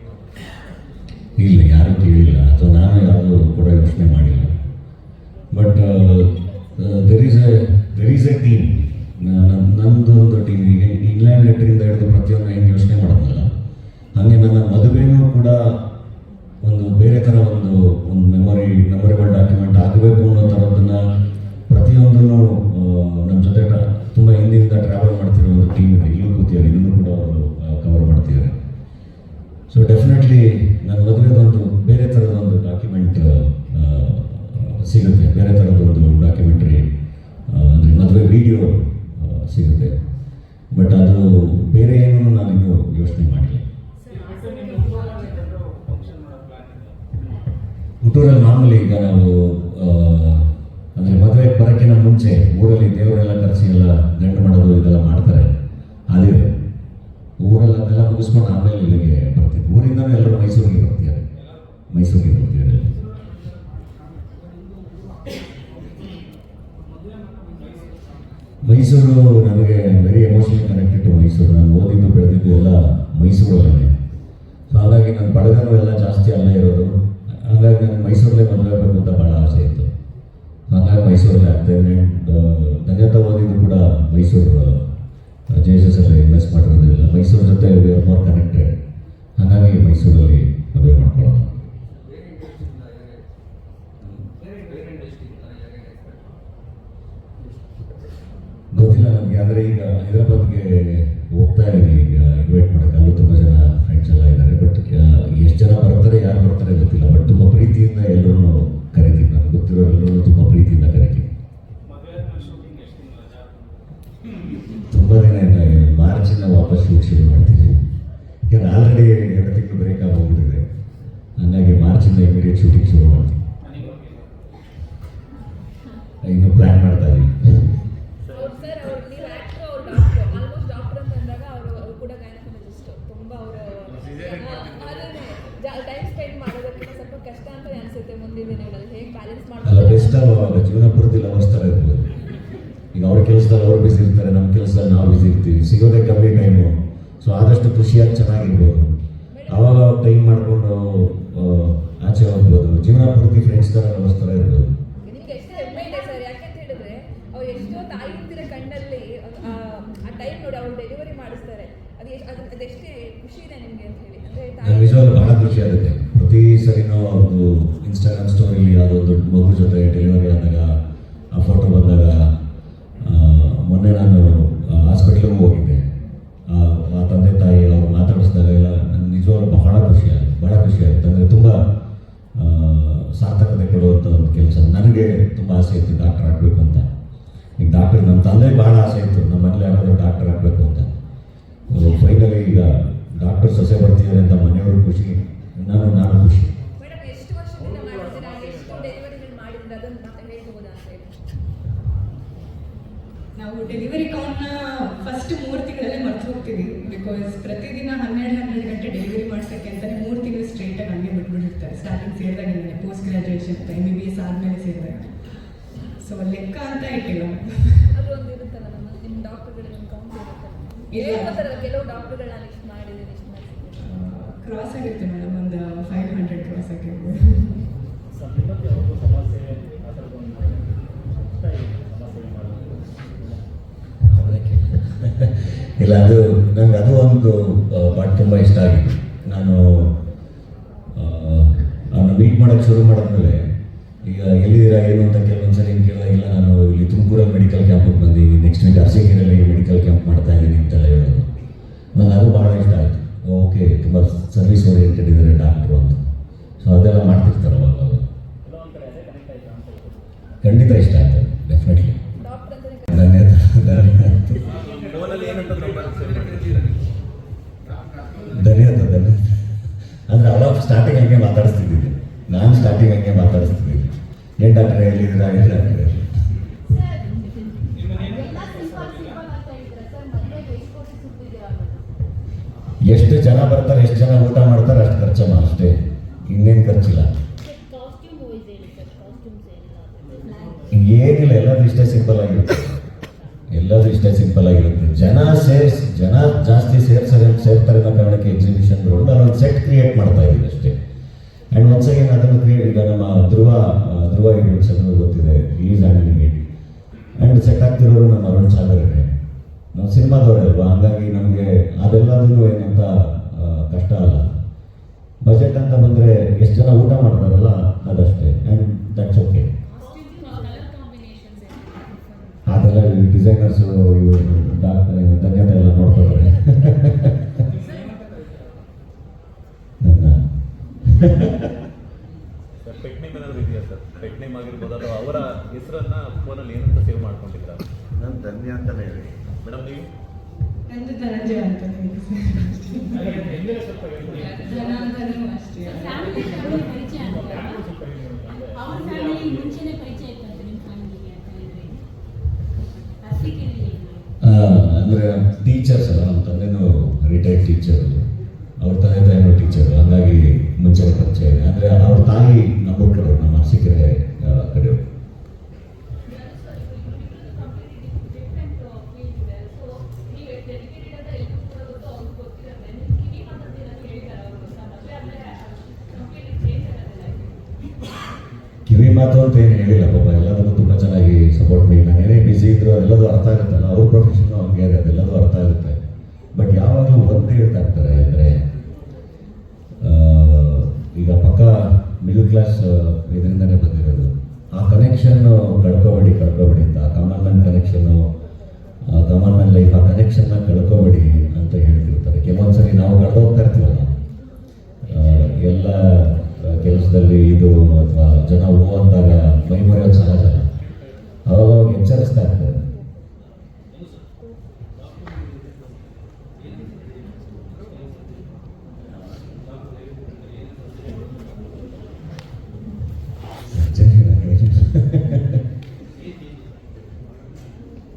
ಇಲ್ಲ ಯಾರು ಕೇಳಿಲ್ಲ ಅಥವಾ ನಾನು ಯಾರು ಕೂಡ ಯೋಚನೆ ಹುಟ್ಟೂರಲ್ಲಿ ಮಾಮೂಲಿ ಈಗ ನಾವು ಅಂದರೆ ಮದುವೆಗೆ ಬರೋಕ್ಕಿಂತ ಮುಂಚೆ ಊರಲ್ಲಿ ದೇವರೆಲ್ಲ ಕರೆಸಿ ಎಲ್ಲ ಗಂಡು ಮಾಡೋದು ಇದೆಲ್ಲ ಮಾಡ್ತಾರೆ. ಅದೇ ಊರಲ್ಲಿ ಅದೆಲ್ಲ ಮುಗಿಸ್ಕೊಂಡು ಆಮೇಲೆ ಇಲ್ಲಿಗೆ ಬರ್ತೀವಿ. ಊರಿಂದನೂ ಎಲ್ಲರೂ ಮೈಸೂರಿಗೆ ಬರ್ತೀವಿ ಮೈಸೂರಿಗೆ ಬರ್ತೀವಿ ಮೈಸೂರು ನನಗೆ very emotionally connected to Mysuru. ನಾನು ಓದಿದ್ದು, ಬೆಳೆದಿದ್ದು ಎಲ್ಲ ಮೈಸೂರಲ್ಲೇ ಸೊ ಹಾಗಾಗಿ ನನ್ನ ಬಡಗನೂ ಎಲ್ಲ ಜಾಸ್ತಿ ಅಲ್ಲೇ ಇರೋದು. ಹಾಗಾಗಿ ನನಗೆ ಮೈಸೂರಲ್ಲೇ ಮದುವೆ ಆಗಬೇಕು ಅಂತ ಭಾಳ ಆಸೆ ಇತ್ತು. ಹಾಗಾಗಿ ಮೈಸೂರಲ್ಲೇ ಆಗ್ತಾಯಿದ್ದೀನಿ ಧನ್ಯತಾ ಓದಿದ್ದು ಕೂಡ ಮೈಸೂರು ಜೆ ಎಸ್ ಎಸ್ ಅಲ್ಲಿ ಇನ್ವೆಸ್ಟ್ ಮಾಡಿರೋದಿಲ್ಲ ಮೈಸೂರು ಜೊತೆ ವಿ ಆರ್ ಮೋರ್ ಕನೆಕ್ಟೆಡ್ ಹಾಗಾಗಿ ಮೈಸೂರಲ್ಲಿ ಮದುವೆ ಮಾಡ್ಕೊಳ್ಳೋಣ. ಗೊತ್ತಿಲ್ಲ ನನಗೆ ಆದರೆ ಈಗ ಹೈದರಾಬಾದ್ಗೆ ಹೋಗ್ತಾ ಇದ್ದೀನಿ ಈಗ. ಸ್ವಲ್ಪ ಕಷ್ಟ ಅಂತ ಅನ್ಸುತ್ತೆ ಮುಂದಿನ ಪ್ಲ್ಯಾನ್ ಮಾಡ್ತಾ ಬ್ಯಾಲೆನ್ಸ್ ಅಲ್ಲ ಬೆಸ್ಟ್ ಅಲ್ವಾ? ಜೀವನ ಪೂರ್ತಿ ಲವರ್ಸ್ ಥರ ಇರ್ಬೋದು ಈಗ ಅವ್ರ ಕೆಲಸದಲ್ಲಿ ಅವ್ರು ಬಿಸಿ ಇರ್ತಾರೆ ನಮ್ಮ ಕೆಲಸದಲ್ಲಿ ನಾವು ಬಿಸಿ ಇರ್ತೀವಿ. ಸಿಗೋದೇ ಕಮ್ಮಿ ಟೈಮು ಸೊ ಆದಷ್ಟು ಖುಷಿಯಾಗಿ ಚೆನ್ನಾಗಿರ್ಬೋದು. ಲವರ್ಸ್ ಇರ್ಬೋದು. ಎಷ್ಟು ತಾಯಿಂದಿರ ಕಣ್ಣಲ್ಲಿ ಆ ಟೈಮ್ ನೋಡಿ ಅವ್ರು ಡೆಲಿವರಿ ಮಾಡಿಸ್ತಾರೆ. ಅದು ಅದೆಷ್ಟೇ ಖುಷಿ ಇದೆ ನಿಮಗೆ ಅಂತ ಹೇಳಿ. ಅಂದ್ರೆ ನಿಜವಾಗ್ಲೂ ಬಹಳ ಖುಷಿ ಆಗುತ್ತೆ. ಪ್ರತಿ ಸರಿನೂ ಅವ್ರದ್ದು ಇನ್ಸ್ಟಾಗ್ರಾಮ್ ಸ್ಟೋರಿಲಿ ಯಾವುದೋ ದೊಡ್ಡ ಮಗು ಜೊತೆ ಡೆಲಿವರಿ ಆದಾಗ ಆ ಫೋಟೋ ಬಂದಾಗ ಮೊನ್ನೆ ನಾನು ಹಾಸ್ಪಿಟ್ಲಿಗೂ ಹೋಗಿದ್ದೆ. ಆ ತಂದೆ ತಾಯಿ ಅವ್ರು ಮಾತಾಡಿಸಿದಾಗ ಎಲ್ಲ ನಿಜವಾಗ್ಲೂ ತುಂಬ ಆಸೆ ಇತ್ತು ಡಾಕ್ಟರ್ ಆಗಬೇಕು ಅಂತ. ಈಗ ಡಾಕ್ಟರ್ ನಮ್ಮ ತಂದೆ ಭಾಳ ಆಸೆ ಇತ್ತು, ನಮ್ಮ ಮನೇಲಿ ಯಾರಾದರೂ ಡಾಕ್ಟರ್ ಆಗಬೇಕು ಅಂತ. ಫೈನಲಿ ಈಗ ಡಾಕ್ಟರ್ ಸೊಸೆ ಬರ್ತಿದ್ದಾರೆ ಅಂತ ಮನೆಯವರು ಖುಷಿ ನಾನು ನಾನು ಖುಷಿ. ನಾವು ಡೆಲಿವರಿ ಕೌಂಟ್ನ ಫಸ್ಟ್ ಮೂರು ತಿಂಗಳಲ್ಲೇ ಮರ್ತು ಹೋಗ್ತೀವಿ. ಬಿಕಾಸ್ ಪ್ರತಿದಿನ ಹನ್ನೆರಡು ಹನ್ನೆರಡು ಗಂಟೆ ಡೆಲಿವರಿ ಮಾಡ್ಸೋಕ್ಕೆ ಅಂತಲೇ ಮೂರು ತಿಂಗಳು ಸ್ಟ್ರೈಟಾಗಿ ಹಂಗೆ ಬಿಟ್ಬಿಟ್ಟಿರ್ತಾರೆ. Starting ಸೇರಿದಾಗಿಂದಾನೆ post graduation M B B S ಆದಮೇಲೆ ಸೇರಿದಾಗ. ಸೊ ಲೆಕ್ಕ ಅಂತ ಇಟ್ಟಿಲ್ಲ. ಕ್ರಾಸ್ ಆಗಿರುತ್ತೆ ಮೇಡಮ್ ಒಂದು ಫೈವ್ ಹಂಡ್ರೆಡ್ ಕ್ರಾಸ್ ಆಗಿರ್ಬೋದು ಸದ್ಯಕ್ಕೆ ಅವ್ರಿಗೂ ಸಮಸ್ಯೆ ಆ ಥರದ್ದೊಂದು ಇಷ್ಟ ಇದೆ ಸಮಸ್ಯೆ ಮಾಡೋದು ಅದಕ್ಕೆ ಇಲ್ಲ ಅದು ನಂಗೆ ಅದು ಒಂದು ಪಾಠ ತುಂಬ ಇಷ್ಟ ಆಗಿತ್ತು. ನಾನು ಅವನ್ನ ಮೀಟ್ ಮಾಡೋಕ್ಕೆ ಶುರು ಮಾಡಿದ್ಮೇಲೆ ಈಗ ಎಲ್ಲಿದ್ದೀರಾ ಏನು ಅಂತ ಕೆಲವೊಂದ್ಸರಿ ಹಿಂಗೆ ಕೇಳಿದಾಗೆಲ್ಲ ನಾನು ಇಲ್ಲಿ ತುಮಕೂರಲ್ಲಿ ಮೆಡಿಕಲ್ ಕ್ಯಾಂಪಿಗೆ ಬಂದೀನಿ ನೆಕ್ಸ್ಟ್ ವೀಕ್ ಅರಸೀಕೆರೆಯಲ್ಲಿ ಮೆಡಿಕಲ್ ಕ್ಯಾಂಪ್ ಮಾಡ್ತಾ ಇದ್ದೀನಿ ಅಂತೆಲ್ಲ ಹೇಳೋದು. ನನಗೆ ಅದು ಭಾಳ ಇಷ್ಟ ಆಯಿತು. ಓಕೆ ತುಂಬ ಸರ್ವಿಸ್ ಓರಿಯೆಂಟೆಡ್ ಇದ್ದಾರೆ ಡಾಕ್ಟ್ರು ಅಂತ. ಸೊ ಅದೆಲ್ಲ ಮಾಡ್ತಿರ್ತಾರಲ್ಲ ಅವಾಗ. ಖಂಡಿತ ಇಷ್ಟ ಆಯಿತು ಡೆಫಿನೆಟ್ಲಿ ಧನ್ಯವಾದ. ಧನ್ಯವಾದ ಅಂದ್ರೆ ಧನ್ಯವಾದ ಧನ್ಯವಾದ ಅವಾಗ ಸ್ಟಾರ್ಟಿಂಗ್ ಹಂಗೆ ಮಾತಾಡಿಸ್ತಿದ್ದಿದ್ದು ನಾನು ಸ್ಟಾರ್ಟಿಂಗ್ ಹಂಗೆ ಮಾತಾಡಿಸ್ತಿದ್ದಿದ್ದು ಏನು ಡಾಕ್ಟ್ರೆ ಎಲ್ಲಿದ್ದೀರಾ ಏನು ಡಾಕ್ಟ್ರೆ ಹೇಳಿದ್ರೆ ಎಷ್ಟು ಜನ ಬರ್ತಾರೆ ಎಷ್ಟು ಜನ ಊಟ ಮಾಡ್ತಾರೆ ಅಷ್ಟು ಖರ್ಚಮ್ಮ ಅಷ್ಟೇ. ಇನ್ನೇನು ಖರ್ಚಿಲ್ಲ. ಏನಿಲ್ಲ. ಎಲ್ಲದೂ ಇಷ್ಟೇ ಸಿಂಪಲ್ ಆಗಿರುತ್ತೆ. ಎಲ್ಲದೂ ಇಷ್ಟೇ ಸಿಂಪಲ್ ಆಗಿರುತ್ತೆ. ಜನ ಸೇರ್ಸ್, ಜನ ಜಾಸ್ತಿ ಸೇರ್ಸರೆ, ಸೇರ್ತಾರೆ ಅನ್ನೋ ಕಾರಣಕ್ಕೆ ಎಕ್ಸಿಬಿಷನ್ ಗ್ರೌಂಡ್ ಅಲ್ಲೊಂದು ಸೆಟ್ ಕ್ರಿಯೇಟ್ ಮಾಡ್ತಾ ಇದ್ದೀವಿ ಅಷ್ಟೇ. ಆ್ಯಂಡ್ ಒನ್ಸ್ ಅಗೇನ್ ಅದನ್ನು ಕ್ರಿಯೇಟ್ ಈಗ ನಮ್ಮ ಧ್ರುವ ಧ್ರುವ ಇವೆಂಟ್ಸ್ ಅನ್ನೋದು ಗೊತ್ತಿದೆ. Is and it and set ಆಗ್ತಿರೋರು ನಮ್ಮ ಅರುಣ್ ಸಾಗರನೇ ನಾವು ಸಿನಿಮಾದವರೇ ಅಲ್ವಾ? ಹಂಗಾಗಿ ನಮಗೆ ಅದೆಲ್ಲದೂ ಏನಂತ ಕಷ್ಟ ಅಲ್ಲ. ಬಜೆಟ್ ಅಂತ ಬಂದರೆ ಎಷ್ಟು ಜನ ಊಟ ಮಾಡ್ತಾರಲ್ಲ, ಅದಷ್ಟೇ. ಆ್ಯಂಡ್ ದಟ್ಸ್ ಡಿಸೈನರ್ಸು ಇವರು ಧನ್ಯತೆ ಎಲ್ಲ ನೋಡ್ತಾರೆ ಅವರ ಹೆಸರನ್ನ ಫೋನಲ್ಲಿ ಏನಂತ ಸೇವ್ ಮಾಡ್ಕೊಂಡಿದ್ದೀರಾ? ನಾನು ಧನ್ಯ ಅಂತಲೇ ಹೇಳಿ. ಮೇಡಮ್ ನೀವು? ನಂದು ಧನಂಜಯ ಅಂತ ಅಷ್ಟೇ. ಫ್ಯಾಮಿಲಿ ಪರಿಚಯ ಅಂತ ಅವ್ರ ಫ್ಯಾಮಿಲಿ ಮುಂಚೆನೆ ಪರಿಚಯ ಇತ್ತಂತೆ ನಿಮ್ಮ ಫ್ಯಾಮಿಲಿಗೆ ಅಂತ ಹೇಳಿದ್ರೆ ಅರ್ಸಿಕೆರೆಯಲ್ಲಿ ಅಂದರೆ ಟೀಚರ್ಸ್ ಅಲ್ಲ, ನಮ್ಮ ತಂದೆನೂ ರಿಟೈರ್ಡ್ ಟೀಚರ್ ಅವ್ರ ತಂದೆ ತಾಯಿನೂ ಟೀಚರ್ ಹಂಗಾಗಿ ಮುಂಚೆ ಪರಿಚಯ ಇದೆ. ಅಂದರೆ ಅವ್ರ ತಾಯಿ ನಮ್ಮ ಕಡೆ, ನಮ್ಮ ಅರಸೀಕೆರೆ ಕಡೆ. ಕಿವಿ ಮಾತು ಅಂತ ಏನು ಹೇಳಿಲ್ಲ ಪಾಪ. ಎಲ್ಲದಕ್ಕೂ ತುಂಬ ಚೆನ್ನಾಗಿ ಸಪೋರ್ಟ್ ಮಾಡಿ ನಾನು ಏನೇ ಬಿಸಿ ಇದ್ರು ಎಲ್ಲದೂ ಅರ್ಥ ಆಗುತ್ತಲ್ಲ. ಅವ್ರ ಪ್ರೊಫೆಷನ್ ಇದೆ ಅದೆಲ್ಲದೂ ಅರ್ಥ ಆಗುತ್ತೆ ಬಟ್ ಯಾವಾಗಲೂ ಒಂದೇ ಹೇಳ್ತಾ ಆಗ್ತಾರೆ ಅಂದರೆ ಈಗ ಪಕ್ಕ ಮಿಡಲ್ ಕ್ಲಾಸ್ ಇದರಿಂದನೇ ಬಂದಿರೋದು. ಆ ಕನೆಕ್ಷನ್ ಕಳ್ಕೊಬೇಡಿ ಕಳ್ಕೊಬೇಡಿ ಅಂತ ಆ ಕಾಮನ್ ಮ್ಯಾನ್ ಕನೆಕ್ಷನ್ನು ಕಾಮನ್ ಮ್ಯಾನ್ ಲೈಫ್ ಆ ಕನೆಕ್ಷನ್ನ ಕಳ್ಕೊಬೇಡಿ ಅಂತ ಹೇಳ್ತಿರ್ತಾರೆ. ಕೆಲವೊಂದ್ಸರಿ ನಾವು ಕಳ್ದೋಗ್ತಾ ಇರ್ತೀವಲ್ಲ. ಆ, ಎಲ್ಲ ಕೆಲಸದಲ್ಲಿ ಇದು ಅಥವಾ ಜನ ಹೋಗುವಂತಾಗ ಅಂದಾಗ ಮೈ ಮರೆಯೋದು ಸಹಜ ಅವಾಗ ಎಚ್ಚರಿಸ್ತಾ ಇರ್ತಾರೆ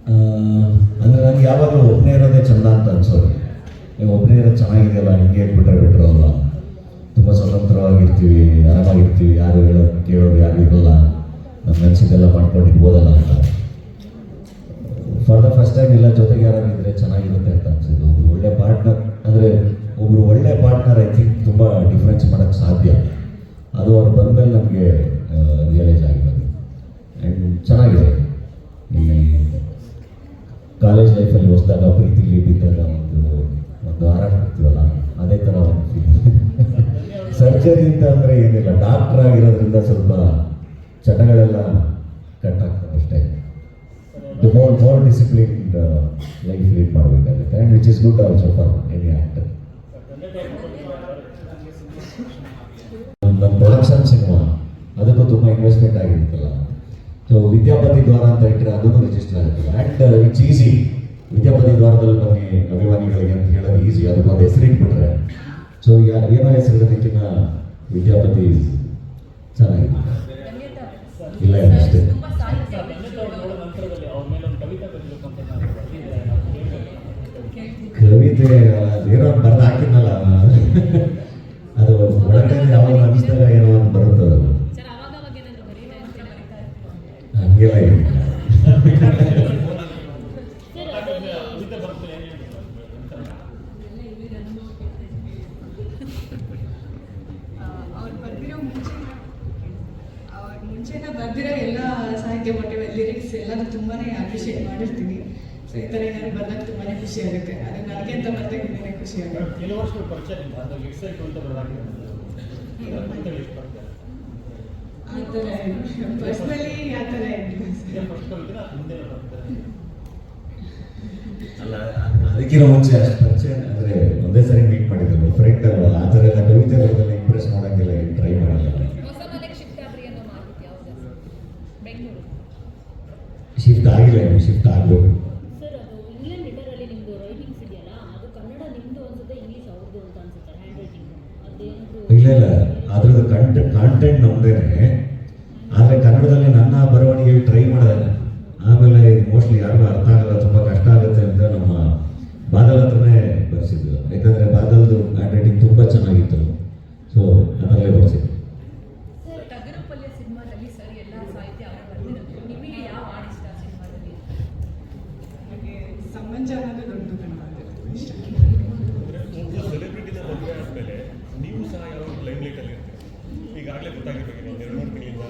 ಆ, ಅಂದ್ರೆ ನನಗೆ ಯಾವಾಗಲೂ ಒಬ್ಬನೇ ಇರೋದೇ ಚಂದ ಅಂತ ಅನ್ಸೋದು ನೀವು ಒಬ್ಬನೇ ಇರೋದು ಚೆನ್ನಾಗಿದೆಯಲ್ಲ, ಹಿಂಗೆ ಇಟ್ಬಿಟ್ರೆ ಬಿಟ್ರು ಅಲ್ಲ ತುಂಬ ಸ್ವತಂತ್ರವಾಗಿರ್ತೀವಿ, ಆರಾಮಾಗಿರ್ತೀವಿ, ಯಾರು ಹೇಳೋದು ಕೇಳೋದು ಯಾರು ಇರೋಲ್ಲ. ಅನ್ಸಿದ್ದೆಲ್ಲ ಮಾಡ್ಕೊಂಡು ಇರ್ಬೋದಲ್ಲ ಅಂತ. ಫಾರ್ ದ ಫಸ್ಟ್ ಟೈಮ್ ಎಲ್ಲ ಜೊತೆಗೆ ಯಾರಾಗಿದ್ರೆ ಚೆನ್ನಾಗಿರುತ್ತೆ ಅಂತ ಅನ್ಸಿದ್ದು. ಒಳ್ಳೆ ಪಾರ್ಟ್ನರ್ ಅಂದರೆ ಒಬ್ಬರು ಒಳ್ಳೆ ಪಾರ್ಟ್ನರ್ ಐ ಥಿಂಕ್ ತುಂಬ ಡಿಫ್ರೆನ್ಸ್ ಮಾಡೋಕ್ಕೆ ಸಾಧ್ಯ. ಅದು ಅವ್ರು ಬಂದಮೇಲೆ ನಮಗೆ ರಿಯಲೈಸ್ ಆಗಿರೋದು. ಆ್ಯಂಡ್ ಚೆನ್ನಾಗಿದೆ. ಈ ಕಾಲೇಜ್ ಲೈಫಲ್ಲಿ ಹೊಸದಾಗ ಪ್ರೀತಿಲಿ ಬಿದ್ದಾಗ ಒಂದು ಹಾರಾಡ್ತಿರ್ತೀವಲ್ಲ ಅದೇ ಥರ ಸರ್ಜರಿ ಅಂತ ಅಂದರೆ ಏನಿಲ್ಲ ಡಾಕ್ಟರ್ ಆಗಿರೋದ್ರಿಂದ ಸ್ವಲ್ಪ ಚಟಗಳೆಲ್ಲ ಕಟ್ ಆಗ್ತದೆ ಅಷ್ಟೇ. More more discipline life lead ಮಾಡಬೇಕಾಗುತ್ತೆ. And which is good also for any actor ನಮ್ಮ ಪ್ರೊಡಕ್ಷನ್ ಸಿನಿಮಾ ಅದಕ್ಕೂ ತುಂಬ ಇನ್ವೆಸ್ಟ್ಮೆಂಟ್ ಆಗಿರುತ್ತಲ್ಲ. ಸೊ ವಿದ್ಯಾಪತಿ ದ್ವಾರ ಅಂತ ಇಟ್ಟರೆ ಅದನ್ನು ರಿಜಿಸ್ಟರ್ ಆಗುತ್ತೆ. ಆ್ಯಂಡ್ ಇಟ್ಸ್ ಈಸಿ ವಿದ್ಯಾಪತಿ ದ್ವಾರದಲ್ಲಿ ಬನ್ನಿ ಅಭಿಮಾನಿಗಳಿಗೆ ಅಂತ ಹೇಳೋದು ಈಸಿ ಅದಕ್ಕೊಂದು ಹೆಸರು ಇಟ್ಬಿಟ್ರೆ ಸೊ ಏನೋ ಹೆಸರಿಡೋದಕ್ಕಿಂತ ವಿದ್ಯಾಪತಿ ಚೆನ್ನಾಗಿದೆ. ಇಲ್ಲ ಅಷ್ಟೇ. ಕವಿತೆ ಏನೋ ಬರ್ದು ಹಾಕಿದ್ನಲ್ಲ. ಅದು ಒಳಗಡೆ ಯಾವಾಗ ಅನಿಸಿದಾಗ ಏನೋ ಒಂದು ಬರುತ್ತೆ ಅದು. ಸರ್ ಅವಾಗ ಅವಾಗ ಏನಾದ್ರು ಬರೀತಾ ಇರ್ತೀರಾ ಬರೀತಾ ಇರ್ತೀರಾ ಹಂಗೆಲ್ಲ ಇಲ್ಲ ಸರ್ ಯಾಕಂದ್ರೆ ಅದೇ ಕವಿತೆ ಬರುತ್ತೆ ಏನು ಹೇಳ್ತಾರೆ ಅವ್ರು ಬರ್ದಿರೋ ಮುಂಚೆ ಅವ್ರ ಮುಂಚೆನ ಬರ್ದಿರೋ ಎಲ್ಲ ಸಾಹಿತ್ಯ ಪಠ್ಯ ಎಲ್ಲದೂ ತುಂಬಾನೇ ಅಪ್ರಿಷಿಯೇಟ್ ಮಾಡಿರ್ತೀನಿ. ಸೊ ಈ ಥರ ಏನಾದ್ರು ಬಂದಾಗ ತುಂಬಾನೇ ಖುಷಿ ಆಗುತ್ತೆ. ಅದು ನನಗೆ ಅಂತ ಬರ್ದಾಗ ಇನ್ನೇ ಖುಷಿ ಆಗುತ್ತೆ. ಕೆಲವು ಆ ಥರ ಪರ್ಸ್ನಲಿ ಆ ಥರ ಅಲ್ಲ ಅದಕ್ಕಿಂತ ಮುಂಚೆ ಅಷ್ಟು ಪರಿಚಯ ಅಂದರೆ ಒಂದೇ ಸರಿ ಮೀಟ್ ಮಾಡಿದ್ರು ಫ್ರೆಂಡ್ ಅಲ್ವಾ ಆ ಥರ ಎಲ್ಲ ಕವಿತೆ ಬರೆದೆಲ್ಲ ಇಂಪ್ರೆಸ್ ಮಾಡೋಂಗಿಲ್ಲ ಟ್ರೈ ಮಾಡಿಲ್ಲ ಹೊಸ ಮನೆಗೆ ಶಿಫ್ಟ್ ಆದ್ರಿ ಅನ್ನೋ ಮಾಹಿತಿ ಯಾವುದು ಬೆಂಗಳೂರು ಶಿಫ್ಟ್ ಆಗಿಲ್ಲ ಇನ್ನು ಶಿಫ್ಟ್ ಆಗಬೇಕು ಸರ್ ಅದು ಇಂಗ್ಲೆಂಡ್ ಲೆಟರಲ್ಲಿ ನಿಮ್ಮದು ರೈಟಿಂಗ್ಸ್ ಇದೆಯಲ್ಲ ಅದು ಕನ್ನಡ ನಿಮ್ಮದು ಅನ್ಸುತ್ತೆ ಇಂಗ್ಲೀಷ್ ಅವ್ರದ್ದು ಅಂತ ಅನ್ಸುತ್ತೆ ಹ್ಯಾಂಡ್ ರೈಟಿಂಗ್ ಅದೇನಾದರೂ ಇಲ್ಲ ಇಲ್ಲ ಅದ್ರದ್ದು ಕಂಟ ಕಾಂಟೆಂಟ್ ನಮ್ದೇನೆ ಆದರೆ ಕನ್ನಡದಲ್ಲಿ ನನ್ನ ಬರವಣಿಗೆ ಟ್ರೈ ಮಾಡಿದೆ ಆಮೇಲೆ ಇದು ಮೋಸ್ಟ್ಲಿ ಯಾರಿಗೂ ಅರ್ಥ ಆಗಲ್ಲ ತುಂಬ ಕಷ್ಟ ಆಗುತ್ತೆ ಅಂತ ನಮ್ಮ ಬಾದಲ್ ಹತ್ರನೇ ಬರ್ಸಿದ್ದು ಯಾಕಂದರೆ ಬಾದಲ್ದು ಹ್ಯಾಂಡ್ ರೈಟಿಂಗ್ ತುಂಬ ಚೆನ್ನಾಗಿತ್ತು ಸೊ ಅದರಲ್ಲೇ ಬರ್ಸಿದ್ದು ಸರ್ ಟಗರು ಪಲ್ಯ ಸಿನಿಮಾದಲ್ಲಿ ಸರ್ ಎಲ್ಲ ಸಾಹಿತ್ಯ ಅವರು ಬರ್ದಿರೋದು ನಿಮಗೆ ಯಾವ ಹಾಡು ಇಷ್ಟ ಸಿನಿಮಾದಲ್ಲಿ ನನಗೆ ಸಂಬಂಧ ಅನ್ನೋದು ದೊಡ್ಡ ಕನ್ನಡ ಇಷ್ಟ ಒಬ್ಬ ಸೆಲೆಬ್ರಿಟಿನ ಮದುವೆ ಆದಮೇಲೆ ನೀವು ಸಹ ಯಾವ ಲೈಮ್ ಲೈಟಲ್ಲಿ ಇರ್ತೀರಿ ಈಗಾಗಲೇ ಗೊತ್ತಾಗಿರ್ಬೇಕು ಒಂದು ಎರಡು ಮೂರು ತಿಂಗಳಿಂದ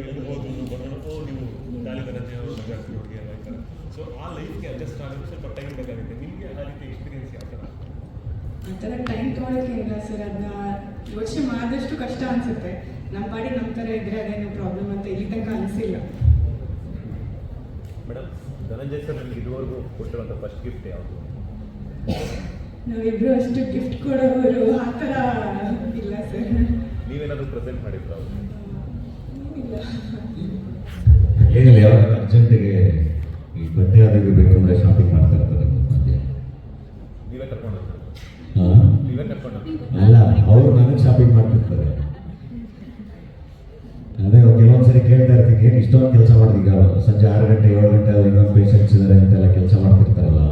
ಎಲ್ಲಿ ಹೋದ್ರು ಬರೋಣ ಓ ನೀವು ಗಾಲಿ ಧನಂಜಯ ಅವರು ಮದುವೆ ಆಗ್ತೀರಿ ಹುಡುಗಿ ಎಲ್ಲ ಈ ಥರ. ಸೊ ಆ ಲೈಫ್ಗೆ ಅಡ್ಜಸ್ಟ್ ಆಗೋದು ಸ್ವಲ್ಪ ಟೈಮ್ ಬೇಕಾಗುತ್ತೆ. ನಿಮಗೆ ಆ ರೀತಿ ಎಕ್ಸ್ಪೀರಿಯನ್ಸ್ ಯಾವ ಥರ? ಆ ಥರ ಟೈಮ್ ತೊಗೊಳಕ್ಕೆ ಇಲ್ಲ ಸರ್ ಅದನ್ನ ಯೋಚನೆ ಮಾಡಿದಷ್ಟು ಕಷ್ಟ ಅನಿಸುತ್ತೆ. ನಮ್ಮ ಪಾಡಿ ನಮ್ಮ ಥರ ಇದ್ರೆ ಅದೇನು ಪ್ರಾಬ್ಲಮ್ ಅಂತ ಇಲ್ಲಿ ತನಕ ಅನಿಸಿಲ್ಲ. ಮೇಡಮ್ ಧನಂಜಯ ಸರ್ ನಿಮ್ಗೆ ಇದುವರೆಗೂ ಕೊಟ್ಟಿರುವಂಥ ಫಸ್ಟ್ ಗಿಫ್ಟ್ ಯಾವುದು? ನಾವಿಬ್ರು ಅಷ್ಟು ಗಿಫ್ಟ್ ಕೊಡೋರು ಆ ಥರ ಇಲ್ಲ ಸರ್. ನೀವೇನಾದರೂ ಪ್ರೆಸೆಂಟ್ ಮಾಡಿದ್ರು? ಏನಿಲ್ಲ ಯಾವಾಗ ಅರ್ಜೆಂಟಿಗೆ ಈ ಬಟ್ಟೆ ಬೇಕು ಅಂದರೆ ಶಾಪಿಂಗ್ ಮಾಡ್ತಾ ಇರ್ತಾರೆ ಮಧ್ಯೆ ನೀವೇ ಕರ್ಕೊಂಡು ಹೋಗ್ತೀರಾ? ನೀವೇ ಕರ್ಕೊಂಡು ಅಲ್ಲ ಅವ್ರು ನನಗೆ ಶಾಪಿಂಗ್ ಮಾಡ್ತಿರ್ತಾರೆ. ಅದೇ ಕೆಲವೊಂದ್ಸರಿ ಕೇಳ್ತಾ ಇರ್ತೀನಿ ಏನು ಇಷ್ಟೊಂದು ಕೆಲಸ ಮಾಡಿದೆ ಈಗ? ಸಂಜೆ ಆರು ಗಂಟೆ ಏಳು ಗಂಟೆ ಇನ್ನೊಂದು ಪೇಷಂಟ್ಸ್ ಇದ್ದಾರೆ ಅಂತೆಲ್ಲ ಕೆಲಸ ಮಾಡ್ತಿರ್ತಾರಲ್ಲ.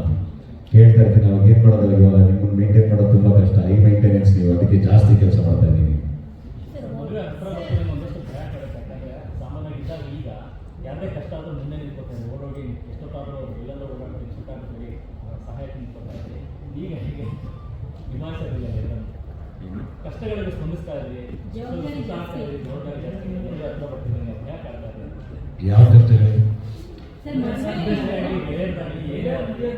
ಕೇಳ್ತಾ ಇರ್ತೀನಿ ಅವಾಗ ಏನು ಮಾಡೋದಲ್ಲ ಇವಾಗ? ನಿಮ್ಮನ್ನು ಮೇಂಟೈನ್ ಮಾಡೋದು ತುಂಬ ಕಷ್ಟ. ಈ ಮೇಂಟೆನೆನ್ಸ್ ನೀವು ಅದಕ್ಕೆ ಜಾಸ್ತಿ ಕೆಲಸ ಮಾಡ್ತಾ ಇದ್ದೀನಿ ಸರ್ ಮದುವೆ ಹತ್ರ ಬರ್ತಾರೆ ಒಂದಷ್ಟು ಭಯ ಆಗುತ್ತೆ ಯಾಕಂದರೆ ಸಾಮಾನ್ಯವಾಗಿ ಇದ್ದಾಗ ಈಗ ಆದರೂ ಮುಂದೆ ನಿಂತ್ಕೊತಾರೆ ಓಡೋಗಿ ಎಷ್ಟೊತ್ತಾದರೂ ಎಲ್ಲೆಲ್ಲ ಓಡಾಡಿ ಸುತ್ತಾಡ್ತೀವಿ ಸಹಾಯಕ್ಕೆ ನಿಂತ್ಕೊತಾರೆ ಈಗ ಹೀಗೆ ನಿಭಾಯಿಸೋದಿಲ್ಲ ಎಲ್ಲರೂ ಕಷ್ಟಗಳಿಗೆ ಸ್ಪಂದಿಸ್ತಾ ಇದ್ದೀವಿ ಜವಾಬ್ದಾರಿ ಹತ್ರ ಬರ್ತಿದ್ದಂಗೆ ಭಯ ಕಾಡ್ತಾ ಇದೆ ಗೆಳೆಯರ್ದಾಗಿ ಏನೇ ಆಗ್ಲಿ.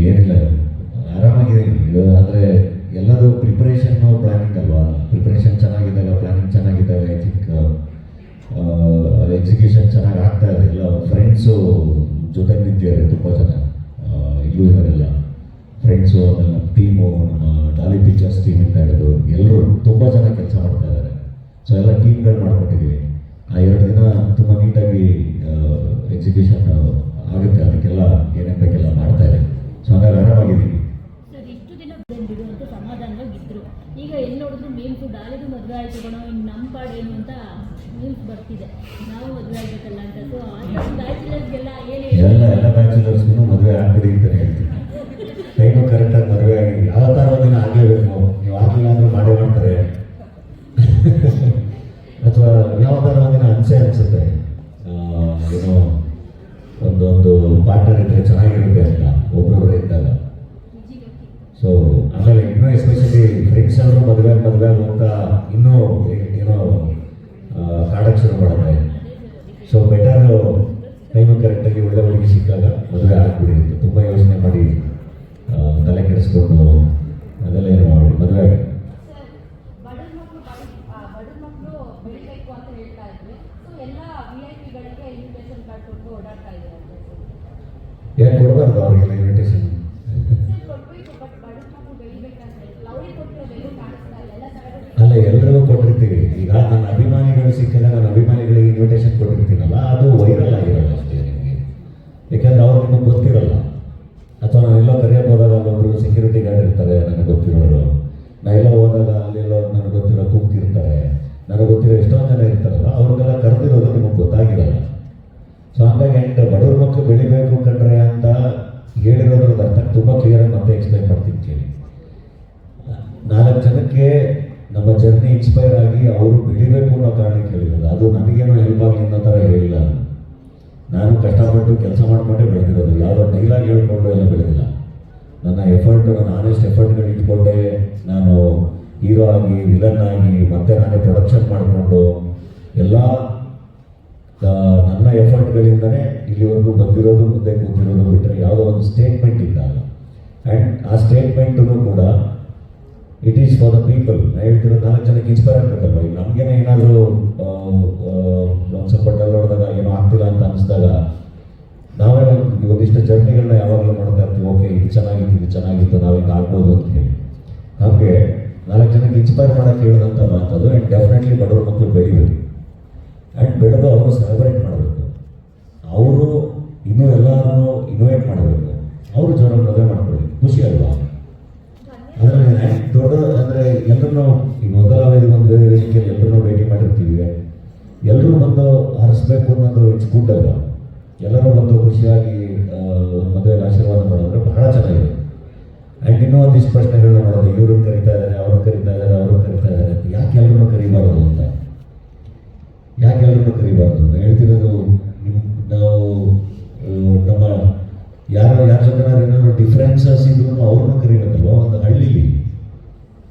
ಏನಿಲ್ಲ ಆರಾಮಾಗಿದೆ ಅಂದರೆ ಎಲ್ಲದೂ ಪ್ರಿಪ್ರೇಷನ್ ಪ್ಲ್ಯಾನಿಂಗ್ ಅಲ್ವಾ? ಪ್ರಿಪ್ರೇಷನ್ ಚೆನ್ನಾಗಿದ್ದಾಗ ಪ್ಲ್ಯಾನಿಂಗ್ ಚೆನ್ನಾಗಿದ್ದಾಗ ಐ ಥಿಂಕ್ ಎಕ್ಸಿಕ್ಯೂಷನ್ ಚೆನ್ನಾಗಿ ಆಗ್ತಾ ಇದೆ. ಎಲ್ಲ ಫ್ರೆಂಡ್ಸು ಜೊತೆ ನಿಂತಿದ್ದಾರೆ ತುಂಬ ಜನ. ಆ, ಇಲ್ಲೂ ಇದ್ದಾರೆಲ್ಲ. ಫ್ರೆಂಡ್ಸು ಆಮೇಲೆ ನಮ್ಮ ಟೀಮು ನಮ್ಮ ಡಾಲಿ ಪಿಕ್ಚರ್ಸ್ ಟೀಮಿಂದ ಹಿಡಿದು ಎಲ್ಲರೂ ತುಂಬ ಜನ ಕೆಲಸ ಮಾಡ್ತಾ ಇದ್ದಾರೆ. ಸೊ ಎಲ್ಲ ಟೀಮ್ಗಳು ಮಾಡ್ಕೊಟ್ಟಿದ್ದೀವಿ ಆ ಎರಡು ದಿನ ತುಂಬ ನೀಟಾಗಿ ಎಕ್ಸಿಕ್ಯೂಷನ್ ಆಗುತ್ತೆ. ಅದಕ್ಕೆಲ್ಲ ಏನೇನು ಬೇಕೆಲ್ಲ ಮಾಡ್ತಾ ಇದೆ. ಸೊ ಹಾಗಾಗಿ ಆರಾಮಾಗಿದ್ದೀನಿ ಸರ್ ಇಷ್ಟು ದಿನ ಬಿಡು ಅಂತ ಸಮಾಧಾನವಾಗಿ ಇದ್ರು ಈಗ ಎಲ್ಲಿ ನೋಡಿದ್ರು ಮೇಮ್ಸ್ ದಾಳಿದು ಮದುವೆ ಆಯ್ತು ಕಣೋ ಇನ್ನು ನಮ್ಮ ಪಾಡೇನು ಅಂತ ಮೀಮ್ಸ್ ಬರ್ತಿದೆ. ನಾವು ಮದುವೆ ಆಗ್ಬೇಕಲ್ಲ ಅಂತ. ಸೊ ಬ್ಯಾಚುಲರ್ಸ್ಗೆಲ್ಲ ಏನು ಎಲ್ಲ ಎಲ್ಲ ಬ್ಯಾಚುಲರ್ಸ್ಗೂ ಮದುವೆ ಆಗ್ಬಿಡಿ ಅಂತ ಹೇಳ್ತೀನಿ. ಟೈಮು ಕರೆಕ್ಟಾಗಿ ಮದುವೆ ಆಗಿ. ಯಾವ ಥರ ಒಂದಿನ ಆಗಲೇಬೇಕು ನೀವು. ಆಗಲಿಲ್ಲ ಅಂದ್ರೆ ಮಾಡಿ ಮಾಡ್ತಾರೆ. ಅಥವಾ ಯಾವ ಥರ ಒಂದಿನ ಅನ್ಸುತ್ತೆ? ಅನಿಸುತ್ತೆ ಏನೋ ಒಂದೊಂದು ಪಾರ್ಟ್ನರ್ ಇದ್ದರೆ ಚೆನ್ನಾಗಿರುತ್ತೆ ಅಂತ ಒಬ್ಬೊಬ್ಬರೇ ಇದ್ದಾಗ. ಸೊ ಆಮೇಲೆ ಎಲ್ಲರೂ ಮದುವೆ ಮದುವೆ ಅಂತ ಇನ್ನೂ ಏನೋ ಕಾಡಕ್ಕೆ ಶುರು ಮಾಡುತ್ತೆ ಸೊ ಬೆಟರ್ ಟೈಮು ಕರೆಕ್ಟಾಗಿ ಒಳ್ಳೆ ಹುಡುಗಿ ಸಿಕ್ಕಾಗ ಮದುವೆ ಆಗ್ಬಿಡಿ ಅಂತ ತುಂಬ ಯೋಚನೆ ಮಾಡಿ ತಲೆ ಕೆಡಿಸ್ಕೊಂಡು ಅದೆಲ್ಲ ಏನು ಮಾಡಿ ಮದುವೆ ಆಗಿ ಬಡ ಕೊಡಬಾರ್ದು ಬಡ ಮಕ್ಕಳು ಬೆಳಿಬೇಕು ಅಂತ ಹೇಳ್ತಾ ಇದ್ವಿ ಸೊ ಎಲ್ಲ ವಿ ಐ ಪಿಗಳಿಗೆ ಇನ್ವಿಟೇಷನ್ ಕಾರ್ಡ್ ಕೊಟ್ಟು ಓಡಾಡ್ತಾ ಇದ್ದಾರೆ ಯಾಕೆ ಕೊಡಬಾರ್ದು ಅವ್ರಿಗೆಲ್ಲ ಇನ್ವಿಟೇಷನ್ ಕೊಡ್ಬೇಕು ಬಟ್ ಬಡ ಮಕ್ಕಳು ಬೆಳಿಬೇಕಂತ ಹೇಳಿದ್ರು ಅವ್ರು ಅವ್ರಿಗೆ ಕೊಟ್ಟಿರೋದು ಎಲ್ಲೂ ಕಾಣಿಸ್ತಾ ಇಲ್ಲ ಎಲ್ಲ ಸೆಲೆಬ್ರಿಟಿ ಅಲ್ಲ ಎಲ್ರಿಗೂ ಕೊಟ್ಟಿರ್ತೀವಿ ಈಗ ನನ್ನ ಅಭಿಮಾನಿಗಳು ಸಿಕ್ಕಿದಾಗ ನನ್ನ ಅಭಿಮಾನಿಗಳಿಗೆ ಇನ್ವಿಟೇಷನ್ ಕೊಟ್ಟಿರ್ತೀನಲ್ಲ, ಅದು ವೈರಲ್ ಆಗಿರಲ್ಲ ಅಷ್ಟೇ ನಿಮಗೆ. ಯಾಕಂದ್ರೆ ಅವ್ರು ನಿಮಗೆ ಗೊತ್ತಿರಲ್ಲ. ಅಥವಾ ನಾನೆಲ್ಲೋ ಕರೆಯೋಕೆ ಹೋದಾಗ ಒಬ್ಬರು ಸೆಕ್ಯೂರಿಟಿ ಗಾರ್ಡ್ ಇರ್ತಾರೆ, ನನಗೆ ಗೊತ್ತಿರೋರು. ನಾನೆಲ್ಲ ಹೋದಾಗ ಅಲ್ಲೆಲ್ಲೋ ನನಗೆ ಗೊತ್ತಿರೋ ಕುಕ್ ಇರ್ತಾರೆ. ನನಗೆ ಗೊತ್ತಿರೋ ಎಷ್ಟೊಂದು ಜನ ಇರ್ತಾರಲ್ಲ, ಅವ್ರನ್ನೆಲ್ಲ ಕರೆದಿರೋದು ನಿಮಗೆ ಗೊತ್ತಾಗಿರಲ್ಲ. ಸೊ ಹಂಗಾಗಿ ಹೆಂಗೆ ಬಡವ್ರ ಮಕ್ಕಳು ಬೆಳಿಬೇಕು ಕಂಡ್ರೆ ಅಂತ ಹೇಳಿರೋದ್ರ ಅರ್ಥ ತುಂಬ ಕ್ಲಿಯರಾಗಿ ಮತ್ತೆ ಎಕ್ಸ್ಪ್ಲೈನ್ ಮಾಡ್ತೀನಿ ಕೇಳಿ. ನಾಲ್ಕು ಜನಕ್ಕೆ ನಮ್ಮ ಜರ್ನಿ ಇನ್ಸ್ಪೈರ್ ಆಗಿ ಅವರು ಬೆಳಿಬೇಕು ಅನ್ನೋ ಕಾರಣಕ್ಕೆ ಹೇಳಿರೋದು ಅದು ನನಗೇನು ಹೆಲ್ಪ್ ಆಗಲಿ ಅನ್ನೋ ಥರ ಹೇಳಿಲ್ಲ ನಾನು. ಕಷ್ಟಪಟ್ಟು ಕೆಲಸ ಮಾಡಿಕೊಂಡೇ ಬೆಳೆದಿರೋದು. ಯಾವುದೋ ಡೈಲಾಗ್ ಹೇಳ್ಕೊಂಡು ಎಲ್ಲ ಬೆಳೆದಿಲ್ಲ. ನನ್ನ ಎಫರ್ಟ್ ನನ್ನ ಆನೆಸ್ಟ್ ಎಫರ್ಟ್ಗಳು ಇಟ್ಕೊಂಡೆ ನಾನು ಹೀರೋ ಆಗಿ ವಿಲನ್ ಆಗಿ, ಮತ್ತೆ ನಾನೇ ಪ್ರೊಡಕ್ಷನ್ ಮಾಡಿಕೊಂಡು ಎಲ್ಲ ನನ್ನ ಎಫರ್ಟ್ಗಳಿಂದನೇ ಇಲ್ಲಿವರೆಗೂ ಬಂದಿರೋದು, ಮುಂದೆ ಕೂತಿರೋದು ಬಿಟ್ಟರೆ ಯಾವುದೋ ಒಂದು ಸ್ಟೇಟ್ಮೆಂಟ್ ಇದ್ದಾಗ. ಆ್ಯಂಡ್ ಆ ಸ್ಟೇಟ್ಮೆಂಟು ಕೂಡ it is for the people ನಾ ಹೇಳ್ತಿರೋ ನಾಲ್ಕು ಜನಕ್ಕೆ ಇನ್ಸ್ಪೈರ್ ಆಗಬೇಕಲ್ವ? ಈಗ ನಮಗೇನೆ ಏನಾದರೂ ಒಂದು ಸ್ವಲ್ಪ ಡಲ್ ಹೊಡೆದಾಗ ಏನೋ ಆಗ್ತಿಲ್ಲ ಅಂತ ಅನಿಸಿದಾಗ ನಾವೇ ಇವಾಗಿಷ್ಟು ಜರ್ನಿಗಳನ್ನ ಯಾವಾಗಲೂ ಮಾಡ್ತಾ ಇರ್ತೀವಿ. ಓಕೆ ಇದು ಚೆನ್ನಾಗಿತ್ತು ಇದು ಚೆನ್ನಾಗಿತ್ತು, ನಾವು ಹಿಂಗೆ ಆಗ್ಬೋದು ಅಂತ ಹೇಳಿ. ಹಾಗೆ ನಾಲ್ಕು ಜನಕ್ಕೆ ಇನ್ಸ್ಪೈರ್ ಮಾಡೋಕ್ಕೆ ಹೇಳಿದಂಥ ಮಾತದು ಆ್ಯಂಡ್ ಡೆಫಿನೆಟ್ಲಿ ಬಡವ್ರ ಮಕ್ಕಳು ಬೆಳಿಬೇಕು ಆ್ಯಂಡ್ ಬೆಳೆದು ಅವರು ಸೆಲೆಬ್ರೇಟ್ ಮಾಡಬೇಕು. ಅವರು ಇನ್ನೂ ಎಲ್ಲರೂ ಇನ್ವೈಟ್ ಮಾಡಬೇಕು. ಅವರು ಜೋರಾಗಿ ಮದುವೆ ಮಾಡ್ಕೊಳ್ಬೇಕು ಖುಷಿ ಅಲ್ವಾ? ಅಂದರೆ ದೊಡ್ಡ ಅಂದರೆ ಎಲ್ಲರನ್ನೂ ಈ ಮೊದಲ ಒಂದು ವೇದಿಕೆಯಲ್ಲಿ ಎಲ್ಲರನ್ನೂ ಭೇಟಿ ಮಾಡಿರ್ತೀವಿ. ಎಲ್ಲರೂ ಬಂದು ಹರಿಸ್ಬೇಕು ಅನ್ನೋದು ಇಟ್ಸ್ ಗುಡ್ ಅಲ್ಲ ಎಲ್ಲರೂ ಬಂದು ಖುಷಿಯಾಗಿ ಒಂದು ಮದುವೆಗೆ ಆಶೀರ್ವಾದ ಮಾಡಿದ್ರೆ ಬಹಳ ಚೆನ್ನಾಗಿದೆ. ಆ್ಯಂಡ್ ಇನ್ನೂ ಒಂದಿಷ್ಟು ಪ್ರಶ್ನೆಗಳನ್ನ ಮಾಡೋದು, ಇವ್ರನ್ನ ಕರಿತಾ ಇದ್ದಾರೆ, ಅವ್ರನ್ನ ಕರಿತಾ ಇದ್ದಾರೆ, ಅವ್ರನ್ನ ಕರಿತಾ ಇದ್ದಾರೆ ಯಾಕೆ ಎಲ್ಲರನ್ನೂ ಕರಿಬಾರದು ಅಂತ? ಯಾಕೆ ಎಲ್ಲರನ್ನೂ ಕರಿಬಾರದು ಅಂತ? ಹೇಳ್ತಿರೋದು ನಾವು ನಮ್ಮ ಯಾರು ಯಾರ ಜೊತೆ ಏನಾದ್ರು ಡಿಫ್ರೆನ್ಸಸ್ ಇದ್ರು ಅವ್ರನ್ನೂ ಕರಿಬೇಕಲ್ವ? ಒಂದು ಹಳ್ಳಿಲಿ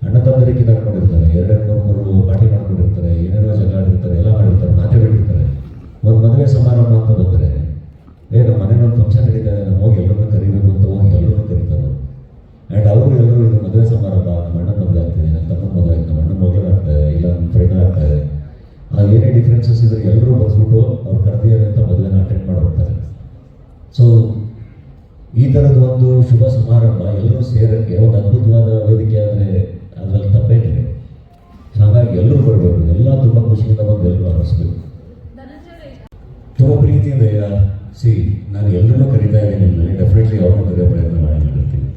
ಅಣ್ಣ ತಮ್ಮದರಿಗೆ ಕಿತ್ತಾಡ್ಕೊಂಡಿರ್ತಾರೆ ಎರಡೆರಡು ಮೂರು ಪಾರ್ಟಿ ಮಾಡ್ಕೊಂಡಿರ್ತಾರೆ, ಏನೇನೋ ಜಗಳ ಆಡಿರ್ತಾರೆ ಎಲ್ಲ ಮಾಡಿರ್ತಾರೆ, ಮಾತೆ ಬಿಟ್ಟಿರ್ತಾರೆ. ಒಂದು ಮದುವೆ ಸಮಾರಂಭ ಅಂತ ಬಂದರೆ, ಏ ನಮ್ಮ ಮನೇಲಿ ಒಂದು ಫಂಕ್ಷನ್ ನಡೀತಾ ಇದೆ ನಾವು ಹೋಗಿ ಎಲ್ಲರನ್ನೂ ಕರಿಬೇಕು ಅಂತ ಹೋಗಿ ಎಲ್ಲರೂ ಕರೀತಾರೆ. ಆ್ಯಂಡ್ ಅವರು ಎಲ್ಲರೂ ಇದು ಮದುವೆ ಸಮಾರಂಭ, ನಮ್ಮ ಅಣ್ಣ ಮದುವೆ ಆಗ್ತದೆ ನನ್ನ ತಮ್ಮ ಮದುವೆ ಆಗ್ತದೆ ನಮ್ಮ ಅಣ್ಣ ಮಗಳು ಆಗ್ತದೆ ಇಲ್ಲ ನಮ್ಮ ಫ್ರೆಂಡ್ ಆಗ್ತದೆ ಆ ಏನೇ ಡಿಫ್ರೆನ್ಸಸ್ ಇದ್ರೆ ಎಲ್ಲರೂ ಬಂದ್ಬಿಟ್ಟು ಅವ್ರು ಕರೆದಿದ್ದಾರೆ ಅಂತ ಮದುವೆನ ಅಟೆಂಡ್ ಮಾಡಿ ಹೋಗ್ತಾರೆ ಸೊ ಈ ಥರದ ಒಂದು ಶುಭ ಸಮಾರಂಭ ಎಲ್ಲರೂ ಸೇರೋಕ್ಕೆ ಒಂದು ಅದ್ಭುತವಾದ ವೇದಿಕೆ ಆದರೆ ಅದರಲ್ಲಿ ತಪ್ಪೇನಿದೆ. ಹಾಗಾಗಿ ಎಲ್ಲರೂ ಬರಬೇಕು. ಎಲ್ಲ ತುಂಬ ಖುಷಿಯಿಂದ ಬಂದು ಎಲ್ಲರೂ ಆರಿಸ್ಬೇಕು ತುಂಬ ಪ್ರೀತಿಯಿಂದ ಸಿ, ನಾನು ಎಲ್ಲರೂ ಕರಿತಾ ಇದ್ದೀನಿ. ನಿಮ್ಮಲ್ಲಿ ಡೆಫಿನೆಟ್ಲಿ ಅವ್ರನ್ನೂ ಕರೆಯೋ ಪ್ರಯತ್ನ ಮಾಡಿ ಮಾಡಿರ್ತೀನಿ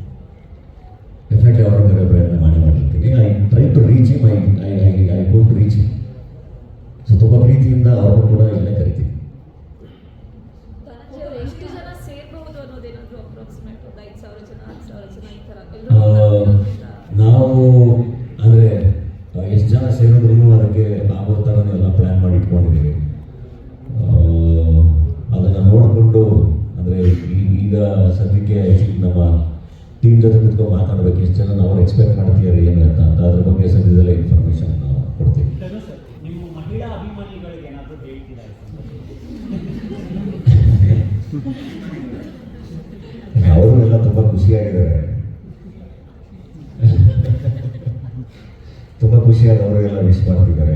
ಡೆಫಿನೆಟ್ಲಿ ಅವ್ರನ್ನೂ ಕರೆಯೋ ಪ್ರಯತ್ನ ಮಾಡಿ ಮಾಡಿರ್ತೀನಿ I try to reach my I I I got reach so ತುಂಬ ಪ್ರೀತಿಯಿಂದ ಅವರು ಕೂಡ ಇಲ್ಲೇ ಕರಿತೀನಿ. ನಾವು ಅಂದರೆ ಎಷ್ಟು ಜನ ಸೇರಿದ್ರು ಅದಕ್ಕೆ ಆಗೋ ಥರನೇ ಎಲ್ಲ ಪ್ಲ್ಯಾನ್ ಮಾಡಿ ಇಟ್ಕೊಂಡಿದ್ದೀವಿ. ಅದನ್ನು ನೋಡಿಕೊಂಡು ಅಂದರೆ ಈಗ ಸದ್ಯಕ್ಕೆ ನಮ್ಮ ಟೀಮ್ ಜೊತೆ ಕುತ್ಕೊಂಡು ಮಾತಾಡಬೇಕು ಎಷ್ಟು ಜನ ಅವ್ರು ಎಕ್ಸ್ಪೆಕ್ಟ್ ಮಾಡ್ತೀವಿ ಏನು ಅಂತ ಅಂತ ಅದ್ರ ಬಗ್ಗೆ ಸದ್ಯದಲ್ಲೇ ಇನ್ಫಾರ್ಮೇಷನ್ ಕೊಡ್ತೀವಿ. ನೀವು ಹೇಳ್ತೀರಾ ಅವರು ಎಲ್ಲ ತುಂಬ ಖುಷಿಯಾಗಿದ್ದಾರೆ. ತುಂಬ ಖುಷಿಯಾಗಿ ಅವರಿಗೆಲ್ಲ ವಿಶ್ ಮಾಡ್ತಿದ್ದಾರೆ.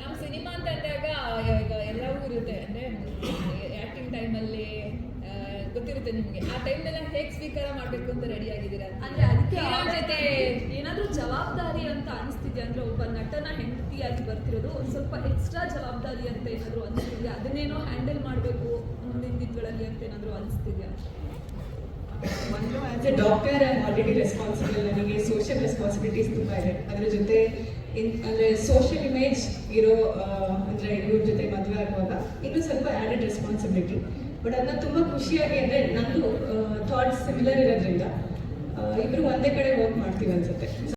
ನಾವು ಸಿನಿಮಾ ಅಂತ ಅಂದಾಗ ಈಗ ಎಲ್ಲವೂ ಇರುತ್ತೆ ಅಂದರೆ ಆ್ಯಕ್ಟಿಂಗ್ ಟೈಮಲ್ಲಿ ಗೊತ್ತಿರುತ್ತೆ ನಿಮಗೆ. ಆ ಟೈಮ್ನೆಲ್ಲ ಹೇಗೆ ಸ್ವೀಕಾರ ಮಾಡಬೇಕು ಅಂತ ರೆಡಿ ಆಗಿದ್ದೀರಾ? ಅಂದರೆ ಅದಕ್ಕೆ ಹೀರೋ ಜೊತೆ ಏನಾದ್ರೂ ಜವಾಬ್ದಾರಿ ಅಂತ ಅನಿಸ್ತಿದ್ಯಾ ಅಂದ್ರೆ ಒಬ್ಬ ನಟನ ಹೆಂಡತಿಯಾಗಿ ಬರ್ತಿರೋದು ಒಂದ್ ಸ್ವಲ್ಪ ಎಕ್ಸ್ಟ್ರಾ ಜವಾಬ್ದಾರಿ ಅಂತ ಏನಾದ್ರು ಅನಿಸ್ತಿದ್ಯಾ ಅದನ್ನೇನೋ ಹ್ಯಾಂಡಲ್ ಮಾಡಬೇಕು ಮುಂದಿನ ದಿನಗಳಲ್ಲಿ ಅಂತ ಏನಾದ್ರು ಅನಿಸ್ತಿದ್ಯಾ? As a doctor and already responsible ನನಗೆ ಸೋಷಿಯಲ್ ರೆಸ್ಪಾನ್ಸಿಬಿಲಿಟೀಸ್ ತುಂಬ ಇದೆ ಅದರ ಜೊತೆ ಇನ್ ಅಂದರೆ ಸೋಷಿಯಲ್ ಇಮೇಜ್ ಇರೋ ಅಂದರೆ ಇವ್ರ ಜೊತೆ ಮದುವೆ ಆಗುವಾಗ ಇನ್ನೂ ಸ್ವಲ್ಪ ಆ್ಯಡೆಡ್ ರೆಸ್ಪಾನ್ಸಿಬಿಲಿಟಿ ಬಟ್ ಅದನ್ನ ತುಂಬ ಖುಷಿಯಾಗಿ ಅಂದರೆ ನಂದು ಥಾಟ್ಸ್ ಸಿಮಿಲರ್ ಇರೋದ್ರಿಂದ ಇಬ್ಬರು ಒಂದೇ ಕಡೆ ವರ್ಕ್ ಮಾಡ್ತೀವಿ ಅನ್ಸುತ್ತೆ.